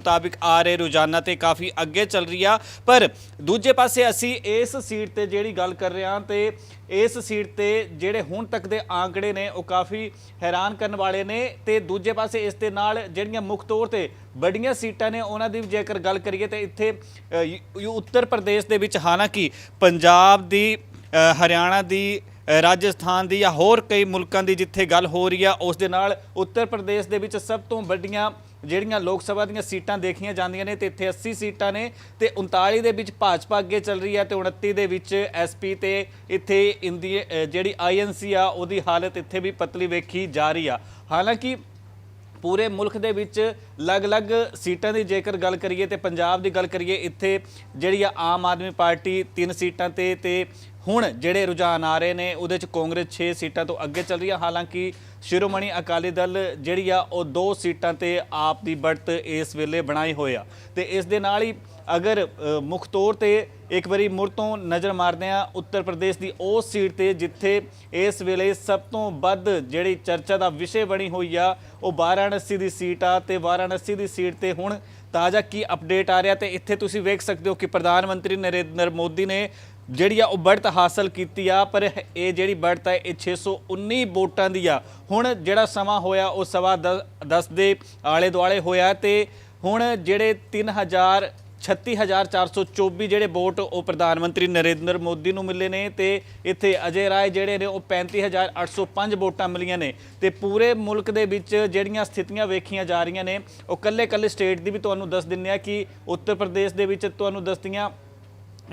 ਮੁਤਾਬਿਕ ਆ ਰਹੇ ਰੋਜ਼ਾਨਾ ਤੇ ਕਾਫੀ ਅੱਗੇ ਚੱਲ ਰਹੀ ਆ। ਪਰ ਦੂਜੇ ਪਾਸੇ ਅਸੀਂ ਇਸ ਸੀਟ ਤੇ ਜਿਹੜੀ ਗੱਲ ਕਰ ਰਹੇ ਹਾਂ ਤੇ ਇਸ ਸੀਟ ਤੇ ਜਿਹੜੇ ਹੁਣ ਤੱਕ ਦੇ ਆંકੜੇ ਨੇ, ਉਹ ਕਾਫੀ ਹੈਰਾਨ ਕਰਨ ਵਾਲੇ ਨੇ ਤੇ ਦੂਜੇ ਪਾਸੇ ਇਸ ਦੇ ਨਾਲ ਜਿਹੜੀਆਂ ਮੁੱਖ ਤੌਰ ਤੇ ਵੱਡੀਆਂ ਸੀਟਾਂ ਨੇ, ਉਹਨਾਂ ਦੀ ਜੇਕਰ ਗੱਲ ਕਰੀਏ ਤੇ ਇੱਥੇ ਉੱਤਰ ਪ੍ਰਦੇਸ਼ ਦੇ ਵਿੱਚ ਹਾਲਾਂਕਿ ਪੰਜਾਬ ਦੀ ਹਰਿਆਣਾ ਦੀ ਰਾਜਸਥਾਨ ਦੀ ਜਾਂ ਹੋਰ ਕਈ ਮੁਲਕਾਂ ਦੀ ਜਿੱਥੇ ਗੱਲ ਹੋ ਰਹੀ ਆ, ਉਸ ਦੇ ਨਾਲ ਉੱਤਰ ਪ੍ਰਦੇਸ਼ ਦੇ ਵਿੱਚ ਸਭ ਤੋਂ ਵੱਡੀਆਂ ਜਿਹੜੀਆਂ ਲੋਕ ਸਭਾ ਦੀਆਂ ਸੀਟਾਂ ਦੇਖੀਆਂ ਜਾਂਦੀਆਂ ਨੇ ਤੇ ਇੱਥੇ 80 ਸੀਟਾਂ ਨੇ ਤੇ 39 ਦੇ ਵਿੱਚ ਭਾਜਪਾ ਅੱਗੇ ਚੱਲ ਰਹੀ ਹੈ ਤੇ 29 ਦੇ ਵਿੱਚ ਐਸਪੀ ਤੇ ਇੱਥੇ ਇੰਦੀ ਅ, ਜਿਹੜੀ ਆਈਐਨਸੀ ਆ ਉਹਦੀ ਹਾਲਤ ਇੱਥੇ ਵੀ ਪਤਲੀ ਵੇਖੀ ਜਾ ਰਹੀ ਆ। ਹਾਲਾਂਕਿ ਪੂਰੇ ਮੁਲਕ ਦੇ ਵਿੱਚ ਅਲੱਗ-ਅਲੱਗ ਸੀਟਾਂ ਦੀ ਜੇਕਰ ਗੱਲ ਕਰੀਏ ਤੇ ਪੰਜਾਬ ਦੀ ਗੱਲ ਕਰੀਏ ਇੱਥੇ ਜਿਹੜੀ ਆ ਆਮ ਆਦਮੀ ਪਾਰਟੀ ਤਿੰਨ ਸੀਟਾਂ ਤੇ ਤੇ ਹੁਣ ਜਿਹੜੇ ਰੁਝਾਨ ਆ ਰਹੇ ਨੇ, ਉਹਦੇ ਚ ਕਾਂਗਰਸ 6 ਸੀਟਾਂ ਤੋਂ ਅੱਗੇ ਚੱਲ ਰਹੀ ਆ। ਹਾਲਾਂਕਿ ਸ਼੍ਰੋਮਣੀ ਅਕਾਲੀ ਦਲ ਜਿਹੜੀ ਆ, ਉਹ ਦੋ ਸੀਟਾਂ ਤੇ ਆਪ ਦੀ ਬੜਤ ਇਸ ਵੇਲੇ ਬਣਾਈ ਹੋਈ ਆ। ਤੇ ਇਸ ਦੇ ਨਾਲ ਹੀ ਅਗਰ ਮੁੱਖ ਤੌਰ ਤੇ ਇੱਕ ਵਾਰੀ ਮੁੜ ਤੋਂ ਨਜ਼ਰ ਮਾਰਦੇ ਆ, ਉੱਤਰ ਪ੍ਰਦੇਸ਼ ਦੀ ਉਹ ਸੀਟ ਤੇ ਜਿੱਥੇ ਇਸ ਵੇਲੇ ਸਭ ਤੋਂ ਵੱਧ ਜਿਹੜੀ ਚਰਚਾ ਦਾ ਵਿਸ਼ੇ ਬਣੀ ਹੋਈ ਆ, ਉਹ ਵਾਰਾਣਸੀ ਦੀ ਸੀਟ ਆ। ਤੇ ਵਾਰਾਣਸੀ ਦੀ ਸੀਟ ਤੇ ਹੁਣ ਤਾਜ਼ਾ ਕੀ ਅਪਡੇਟ ਆ ਰਿਹਾ ਤੇ ਇੱਥੇ ਤੁਸੀਂ ਵੇਖ ਸਕਦੇ ਹੋ ਕਿ ਪ੍ਰਧਾਨ ਮੰਤਰੀ ਨਰਿੰਦਰ ਮੋਦੀ ਨੇ ਜਿਹੜੀ ਆ ਉਹ ਬੜਤ ਹਾਸਲ ਕੀਤੀ ਆ, ਪਰ ਇਹ ਜਿਹੜੀ ਬੜਤ ਹੈ ਇਹ 619 ਵੋਟਾਂ ਦੀ ਆ। ਹੁਣ ਜਿਹੜਾ ਸਮਾਂ ਹੋਇਆ, ਉਹ ਸਵਾ 10 ਦੇ ਆਲੇ ਦੁਆਲੇ ਹੋਇਆ ਤੇ ਹੁਣ ਜਿਹੜੇ 3000 36424 ਜਿਹੜੇ ਵੋਟ ਉਹ ਪ੍ਰਧਾਨ ਮੰਤਰੀ ਨਰਿੰਦਰ ਮੋਦੀ ਨੂੰ ਮਿਲੇ ਨੇ ਤੇ ਇੱਥੇ ਅਜੇ ਰਾਏ ਜਿਹੜੇ ਨੇ, ਉਹ 35805 ਵੋਟਾਂ ਮਿਲੀਆਂ ਨੇ। ਤੇ ਪੂਰੇ ਮੁਲਕ ਦੇ ਵਿੱਚ ਜਿਹੜੀਆਂ ਸਥਿਤੀਆਂ ਵੇਖੀਆਂ ਜਾ ਰਹੀਆਂ ਨੇ, ਉਹ ਕੱਲੇ-ਕੱਲੇ ਸਟੇਟ ਦੀ ਵੀ ਤੁਹਾਨੂੰ ਦੱਸ ਦਿੰਨੇ ਆ ਕਿ ਉੱਤਰ ਪ੍ਰਦੇਸ਼ ਦੇ ਵਿੱਚ ਤੁਹਾਨੂੰ ਦੱਸਦੀਆਂ,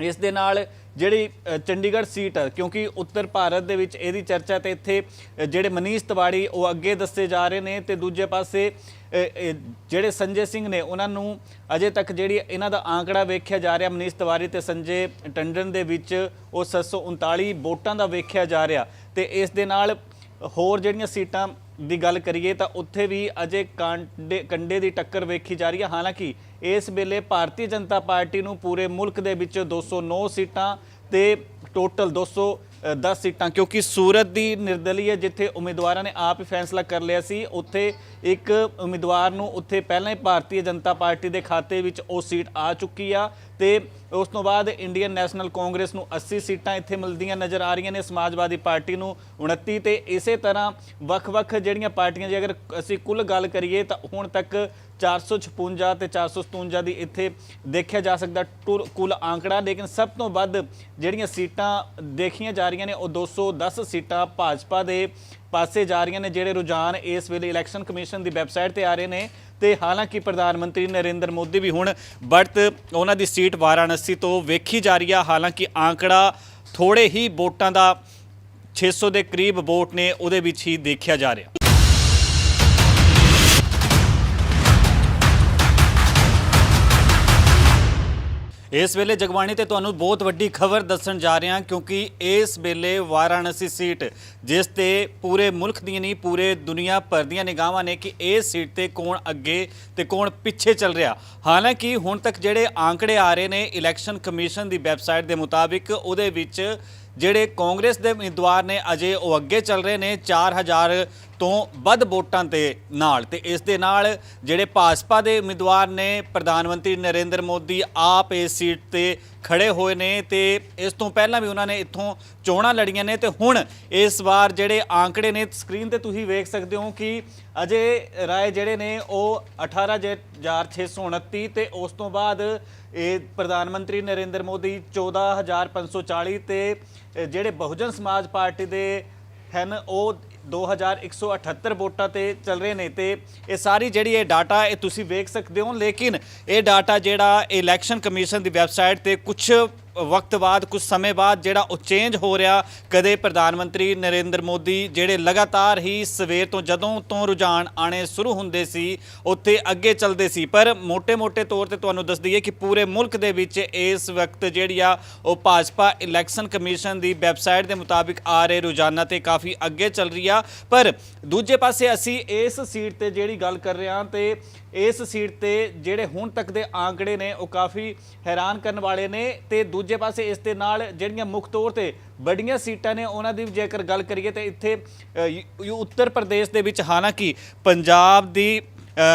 ਇਸ ਦੇ ਨਾਲ ਜਿਹੜੀ ਚੰਡੀਗੜ੍ਹ ਸੀਟ ਆ, ਕਿਉਂਕਿ ਉੱਤਰ ਭਾਰਤ ਦੇ ਵਿੱਚ ਇਹਦੀ ਚਰਚਾ ਤੇ ਇੱਥੇ ਜਿਹੜੇ ਮਨੀਸ਼ ਤਿਵਾੜੀ ਉਹ ਅੱਗੇ ਦੱਸੇ ਜਾ ਰਹੇ ਨੇ ਤੇ ਦੂਜੇ ਪਾਸੇ ਜਿਹੜੇ ਸੰਜੇ ਸਿੰਘ ਨੇ ਉਹਨਾਂ ਨੂੰ ਅਜੇ ਤੱਕ ਜਿਹੜੀ ਇਹਨਾਂ ਦਾ ਆંકੜਾ ਵੇਖਿਆ ਜਾ ਰਿਹਾ, ਮਨੀਸ਼ ਤਿਵਾੜੀ ਤੇ ਸੰਜੇ ਟੰਡਨ ਦੇ ਵਿੱਚ ਉਹ 739 ਵੋਟਾਂ ਦਾ ਵੇਖਿਆ ਜਾ ਰਿਹਾ ਤੇ ਇਸ ਦੇ ਨਾਲ ਹੋਰ ਜਿਹੜੀਆਂ ਸੀਟਾਂ ਦੀ ਗੱਲ ਕਰੀਏ ਤਾਂ ਉੱਥੇ ਵੀ ਅਜੇ ਕਾਂਡੇ, ਕੰਡੇ ਦੀ ਟੱਕਰ ਵੇਖੀ ਜਾ ਰਹੀ ਹੈ। ਹਾਲਾਂਕਿ ਇਸ ਵੇਲੇ ਭਾਰਤੀ ਜਨਤਾ ਪਾਰਟੀ ਨੂੰ ਪੂਰੇ ਮੁਲਕ ਦੇ ਵਿੱਚ 209 ਸੀਟਾਂ ਤੇ ਟੋਟਲ 210 ਸੀਟਾਂ, ਕਿਉਂਕਿ ਸੂਰਤ ਦੀ ਨਿਰਦਲੀ ਹੈ ਜਿੱਥੇ ਉਮੀਦਵਾਰਾਂ ਨੇ ਆਪ ਹੀ ਫੈਸਲਾ ਕਰ ਲਿਆ ਸੀ, ਉੱਥੇ ਇੱਕ ਉਮੀਦਵਾਰ ਨੂੰ ਉੱਥੇ ਪਹਿਲਾਂ ਹੀ ਭਾਰਤੀ ਜਨਤਾ ਪਾਰਟੀ ਦੇ ਖਾਤੇ ਵਿੱਚ ਉਹ ਸੀਟ ਆ ਚੁੱਕੀ ਆ ਤੇ ਉਸ ਤੋਂ ਬਾਅਦ ਇੰਡੀਅਨ ਨੈਸ਼ਨਲ ਕਾਂਗਰਸ ਨੂੰ 80 ਸੀਟਾਂ ਇੱਥੇ ਮਿਲਦੀਆਂ ਨਜ਼ਰ ਆ ਰਹੀਆਂ ਨੇ ਸਮਾਜਵਾਦੀ ਪਾਰਟੀ ਨੂੰ 29 ਤੇ ਇਸੇ ਤਰ੍ਹਾਂ ਵੱਖ-ਵੱਖ ਜਿਹੜੀਆਂ ਪਾਰਟੀਆਂ ਜੇ ਅਗਰ ਅਸੀਂ ਕੁੱਲ ਗੱਲ ਕਰੀਏ ਤਾਂ ਹੁਣ ਤੱਕ 456 ਤੇ 457 ਦੀ ਇੱਥੇ ਦੇਖਿਆ ਜਾ ਸਕਦਾ ਕੁੱਲ ਆંકੜਾ ਲੇਕਿਨ ਸਭ ਤੋਂ ਵੱਧ ਜਿਹੜੀਆਂ ਸੀਟਾਂ ਦੇਖੀਆਂ ਜਾ ਰਹੀਆਂ ਨੇ, ਉਹ 210 ਸੀਟਾਂ ਭਾਜਪਾ ਦੇ ਪਾਸੇ ਜਾ ਰਹੀਆਂ ਨੇ, ਜਿਹੜੇ ਰੁਝਾਨ ਇਸ ਵੇਲੇ ਇਲੈਕਸ਼ਨ ਕਮਿਸ਼ਨ ਦੀ ਵੈਬਸਾਈਟ ਤੇ ਆ ਰਹੇ ਨੇ ਤੇ ਹਾਲਾਂਕਿ ਪ੍ਰਧਾਨ ਮੰਤਰੀ ਨਰਿੰਦਰ ਮੋਦੀ ਵੀ ਹੁਣ ਬਟ ਉਹਨਾਂ ਦੀ ਸੀਟ ਵਾਰਾਣਸੀ ਤੋਂ ਵੇਖੀ ਜਾ ਰਹੀ ਆ। ਹਾਲਾਂਕਿ ਆંકੜਾ ਥੋੜੇ ਹੀ ਵੋਟਾਂ ਦਾ 600 ਦੇ ਕਰੀਬ ਵੋਟ ਨੇ, ਉਹਦੇ ਵਿੱਚ ਹੀ ਦੇਖਿਆ ਜਾ ਰਿਹਾ। ਇਸ ਵੇਲੇ ਜਗਬਾਣੀ ਤੇ ਤੁਹਾਨੂੰ ਬਹੁਤ ਵੱਡੀ ਖਬਰ ਦੱਸਣ ਜਾ ਰਹੇ ਹਾਂ, ਕਿਉਂਕਿ ਇਸ ਵੇਲੇ ਵਾਰਾਣਸੀ ਸੀਟ, ਜਿਸ ਤੇ ਪੂਰੇ ਮੁਲਕ ਦੀਆਂ ਨਹੀਂ, ਪੂਰੇ ਦੁਨੀਆ ਭਰ ਦੀਆਂ ਨਿਗਾਹਾਂ ਨੇ ਕਿ ਇਸ ਸੀਟ ਤੇ ਕੌਣ ਅੱਗੇ ਤੇ ਕੌਣ ਪਿੱਛੇ ਚੱਲ ਰਿਹਾ। ਹਾਲਾਂਕਿ ਹੁਣ ਤੱਕ ਜਿਹੜੇ ਆંકੜੇ ਆ ਰਹੇ ਨੇ ਇਲੈਕਸ਼ਨ ਕਮਿਸ਼ਨ ਦੀ ਵੈਬਸਾਈਟ ਦੇ ਮੁਤਾਬਿਕ, ਉਹਦੇ ਵਿੱਚ ਜਿਹੜੇ ਕਾਂਗਰਸ ਦੇ ਉਮੀਦਵਾਰ ਨੇ, ਅਜੇ ਉਹ ਅੱਗੇ ਚੱਲ ਰਹੇ ਨੇ 4000 ਤੋਂ ਵੱਧ ਵੋਟਾਂ ਤੇ ਨਾਲ ਤੇ ਇਸ ਦੇ ਨਾਲ ਜਿਹੜੇ ਭਾਜਪਾ ਦੇ ਉਮੀਦਵਾਰ ਨੇ ਪ੍ਰਧਾਨ ਮੰਤਰੀ ਨਰਿੰਦਰ ਮੋਦੀ ਆਪ ਇਸ ਸੀਟ ਤੇ ਖੜੇ ਹੋਏ ਨੇ ਤੇ ਇਸ ਤੋਂ ਪਹਿਲਾਂ ਵੀ ਉਹਨਾਂ ਨੇ ਇੱਥੋਂ ਚੋਣਾਂ ਲੜੀਆਂ ਨੇ ਤੇ ਹੁਣ ਇਸ ਵਾਰ ਜਿਹੜੇ ਆંકੜੇ ਨੇ ਸਕਰੀਨ ਤੇ ਤੁਸੀਂ ਵੇਖ ਸਕਦੇ ਹੋ ਕਿ ਅਜੇ ਰਾਏ ਜਿਹੜੇ ਨੇ ਉਹ 18629 ਤੇ ਉਸ ਤੋਂ ਬਾਅਦ ਇਹ ਪ੍ਰਧਾਨ ਮੰਤਰੀ ਨਰਿੰਦਰ ਮੋਦੀ 14540 ਤੇ ਇਹ ਜਿਹੜੇ ਬਹੁਜਨ ਸਮਾਜ ਪਾਰਟੀ ਦੇ ਹਨ, ਉਹ 2178 ਵੋਟਾਂ ਤੇ ਚੱਲ ਰਹੇ ਨੇ ਤੇ ਇਹ ਸਾਰੀ ਜਿਹੜੀ ਇਹ ਡਾਟਾ ਇਹ ਤੁਸੀਂ ਵੇਖ ਸਕਦੇ ਹੋ ਲੇਕਿਨ ਇਹ ਡਾਟਾ ਜਿਹੜਾ ਇਲੈਕਸ਼ਨ ਕਮਿਸ਼ਨ ਦੀ ਵੈਬਸਾਈਟ ਤੇ ਕੁਝ ਵਕਤ ਬਾਅਦ ਕੁਝ ਸਮੇਂ ਬਾਅਦ ਜਿਹੜਾ ਉਹ ਚੇਂਜ ਹੋ ਰਿਹਾ, ਕਦੇ ਪ੍ਰਧਾਨ ਮੰਤਰੀ ਨਰਿੰਦਰ ਮੋਦੀ ਜਿਹੜੇ ਲਗਾਤਾਰ ਹੀ ਸਵੇਰ ਤੋਂ ਜਦੋਂ ਤੋਂ ਰੁਝਾਨ ਆਣੇ ਸ਼ੁਰੂ ਹੁੰਦੇ ਸੀ, ਉੱਥੇ ਅੱਗੇ ਚੱਲਦੇ ਸੀ। ਪਰ ਮੋਟੇ ਮੋਟੇ ਤੌਰ ਤੇ ਤੁਹਾਨੂੰ ਦੱਸ ਦਈਏ ਕਿ ਪੂਰੇ ਮੁਲਕ ਦੇ ਵਿੱਚ ਇਸ ਵਕਤ ਜਿਹੜੀ ਆ, ਉਹ ਭਾਜਪਾ ਇਲੈਕਸ਼ਨ ਕਮਿਸ਼ਨ ਦੀ ਵੈਬਸਾਈਟ ਦੇ ਮੁਤਾਬਿਕ ਆ ਰਹੇ ਰੁਝਾਨਾਂ ਤੇ ਕਾਫੀ ਅੱਗੇ ਚੱਲ ਰਹੀ ਆ। ਪਰ ਦੂਜੇ ਪਾਸੇ ਅਸੀਂ ਇਸ ਸੀਟ ਤੇ ਜਿਹੜੀ ਗੱਲ ਕਰ ਰਹੇ ਹਾਂ ਤੇ ਇਸ ਸੀਟ ਤੇ ਜਿਹੜੇ ਹੁਣ ਤੱਕ ਦੇ ਆਂਕੜੇ ਨੇ, ਉਹ ਕਾਫੀ ਹੈਰਾਨ ਕਰਨ ਵਾਲੇ ਨੇ ਤੇ ਦੂਜੇ ਦੂਜੇ ਪਾਸੇ ਇਸ ਦੇ ਨਾਲ ਜਿਹੜੀਆਂ ਮੁੱਖ ਤੌਰ ਤੇ ਵੱਡੀਆਂ ਸੀਟਾਂ ਨੇ ਉਹਨਾਂ ਦੀ ਵੀ ਜੇਕਰ ਗੱਲ ਕਰੀਏ ਤੇ ਇੱਥੇ ਉੱਤਰ ਪ੍ਰਦੇਸ਼ ਦੇ ਵਿੱਚ ਹਾਲਾਂਕਿ ਪੰਜਾਬ ਦੀ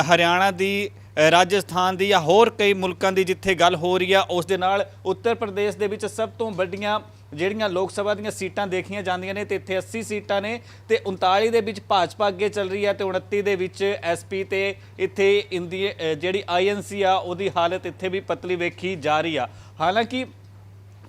ਹਰਿਆਣਾ ਦੀ ਰਾਜਸਥਾਨ ਦੀ ਜਾਂ ਹੋਰ ਕਈ ਮੁਲਕਾਂ ਦੀ ਜਿੱਥੇ ਗੱਲ ਹੋ ਰਹੀ ਆ ਉਸ ਦੇ ਨਾਲ ਉੱਤਰ ਪ੍ਰਦੇਸ਼ ਦੇ ਵਿੱਚ ਸਭ ਤੋਂ ਵੱਡੀਆਂ ਜਿਹੜੀਆਂ ਲੋਕ ਸਭਾ ਦੀਆਂ ਸੀਟਾਂ ਦੇਖੀਆਂ ਜਾਂਦੀਆਂ ਨੇ ਤੇ ਇੱਥੇ 80 ਸੀਟਾਂ ਨੇ ਤੇ 39 ਦੇ ਵਿੱਚ ਭਾਜਪਾ ਅੱਗੇ ਚੱਲ ਰਹੀ ਹੈ ਤੇ 29 ਦੇ ਵਿੱਚ ਐਸਪੀ ਤੇ ਇੱਥੇ ਇੰਦੀ ਅ, ਜਿਹੜੀ ਆਈਐਨਸੀ ਆ ਉਹਦੀ ਹਾਲਤ ਇੱਥੇ ਵੀ ਪਤਲੀ ਵੇਖੀ ਜਾ ਰਹੀ ਆ। ਹਾਲਾਂਕਿ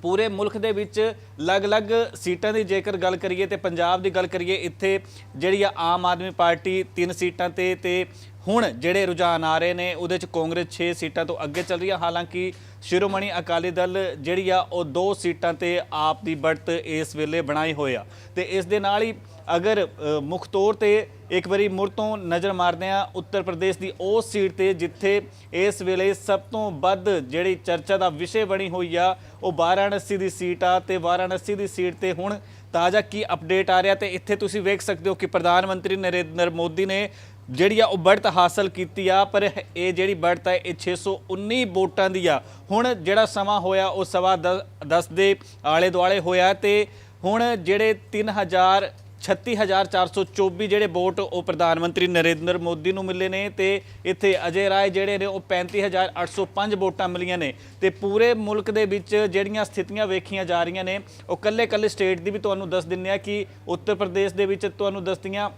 ਪੂਰੇ ਮੁਲਕ ਦੇ ਵਿੱਚ ਅਲੱਗ-ਅਲੱਗ ਸੀਟਾਂ ਦੀ ਜੇਕਰ ਗੱਲ ਕਰੀਏ ਤੇ ਪੰਜਾਬ ਦੀ ਗੱਲ ਕਰੀਏ, ਇੱਥੇ ਜਿਹੜੀ ਆ ਆਮ ਆਦਮੀ ਪਾਰਟੀ ਤਿੰਨ ਸੀਟਾਂ ਤੇ ਤੇ ਹੁਣ ਜਿਹੜੇ ਰੁਝਾਨ ਆ ਰਹੇ ਨੇ, ਉਹਦੇ ਚ ਕਾਂਗਰਸ 6 ਸੀਟਾਂ ਤੋਂ ਅੱਗੇ ਚੱਲ ਰਹੀ ਹੈ ਹਾਲਾਂਕਿ ਸ਼੍ਰੋਮਣੀ ਅਕਾਲੀ ਦਲ ਜਿਹੜੀ ਆ, ਉਹ ਦੋ ਸੀਟਾਂ ਤੇ ਆਪ ਦੀ ਬੜਤ ਇਸ ਵੇਲੇ ਬਣਾਈ ਹੋਇਆ ਤੇ ਇਸ ਦੇ ਨਾਲ ਹੀ ਅਗਰ ਮੁੱਖ ਤੌਰ ਤੇ ਇੱਕ ਵਾਰੀ ਮੁੜ ਤੋਂ ਨਜ਼ਰ ਮਾਰਦੇ ਆ ਉੱਤਰ ਪ੍ਰਦੇਸ਼ ਦੀ ਉਹ ਸੀਟ ਤੇ ਜਿੱਥੇ ਇਸ ਵੇਲੇ ਸਭ ਤੋਂ ਵੱਧ ਜਿਹੜੀ ਚਰਚਾ ਦਾ ਵਿਸ਼ੇ ਬਣੀ ਹੋਈ ਆ, ਉਹ ਵਾਰਾਣਸੀ ਦੀ ਸੀਟ ਆ ਤੇ ਵਾਰਾਣਸੀ ਦੀ ਸੀਟ ਤੇ ਹੁਣ ਤਾਜ਼ਾ ਕੀ ਅਪਡੇਟ ਆ ਰਿਹਾ ਤੇ ਇੱਥੇ ਤੁਸੀਂ ਵੇਖ ਸਕਦੇ ਹੋ ਕਿ ਪ੍ਰਧਾਨ ਮੰਤਰੀ ਨਰਿੰਦਰ ਮੋਦੀ ਨੇ ਜਿਹੜੀ ਆ ਉਹ ਬੜਤ ਹਾਸਲ ਕੀਤੀ ਆ, ਪਰ ਇਹ ਜਿਹੜੀ ਬੜਤ ਹੈ ਇਹ 619 ਵੋਟਾਂ ਦੀ ਆ। ਹੁਣ ਜਿਹੜਾ ਸਮਾਂ ਹੋਇਆ, ਉਹ ਸਵਾ 10 ਦੇ ਆਲੇ ਦੁਆਲੇ ਹੋਇਆ ਤੇ ਹੁਣ ਜਿਹੜੇ 3000 36424 ਜਿਹੜੇ ਵੋਟ ਉਹ ਪ੍ਰਧਾਨ ਮੰਤਰੀ ਨਰਿੰਦਰ ਮੋਦੀ ਨੂੰ ਮਿਲੇ ਨੇ ਤੇ ਇੱਥੇ ਅਜੇ ਰਾਏ ਜਿਹੜੇ ਨੇ ਉਹ 35805 ਵੋਟਾਂ ਮਿਲੀਆਂ ਨੇ ਤੇ ਪੂਰੇ ਮੁਲਕ ਦੇ ਵਿੱਚ ਜਿਹੜੀਆਂ ਸਥਿਤੀਆਂ ਵੇਖੀਆਂ ਜਾ ਰਹੀਆਂ ਨੇ, ਉਹ ਕੱਲੇ-ਕੱਲੇ ਸਟੇਟ ਦੀ ਵੀ ਤੁਹਾਨੂੰ ਦੱਸ ਦਿੰਨੇ ਆ ਕਿ ਉੱਤਰ ਪ੍ਰਦੇਸ਼ ਦੇ ਵਿੱਚ ਤੁਹਾਨੂੰ ਦੱਸਦੀਆਂ,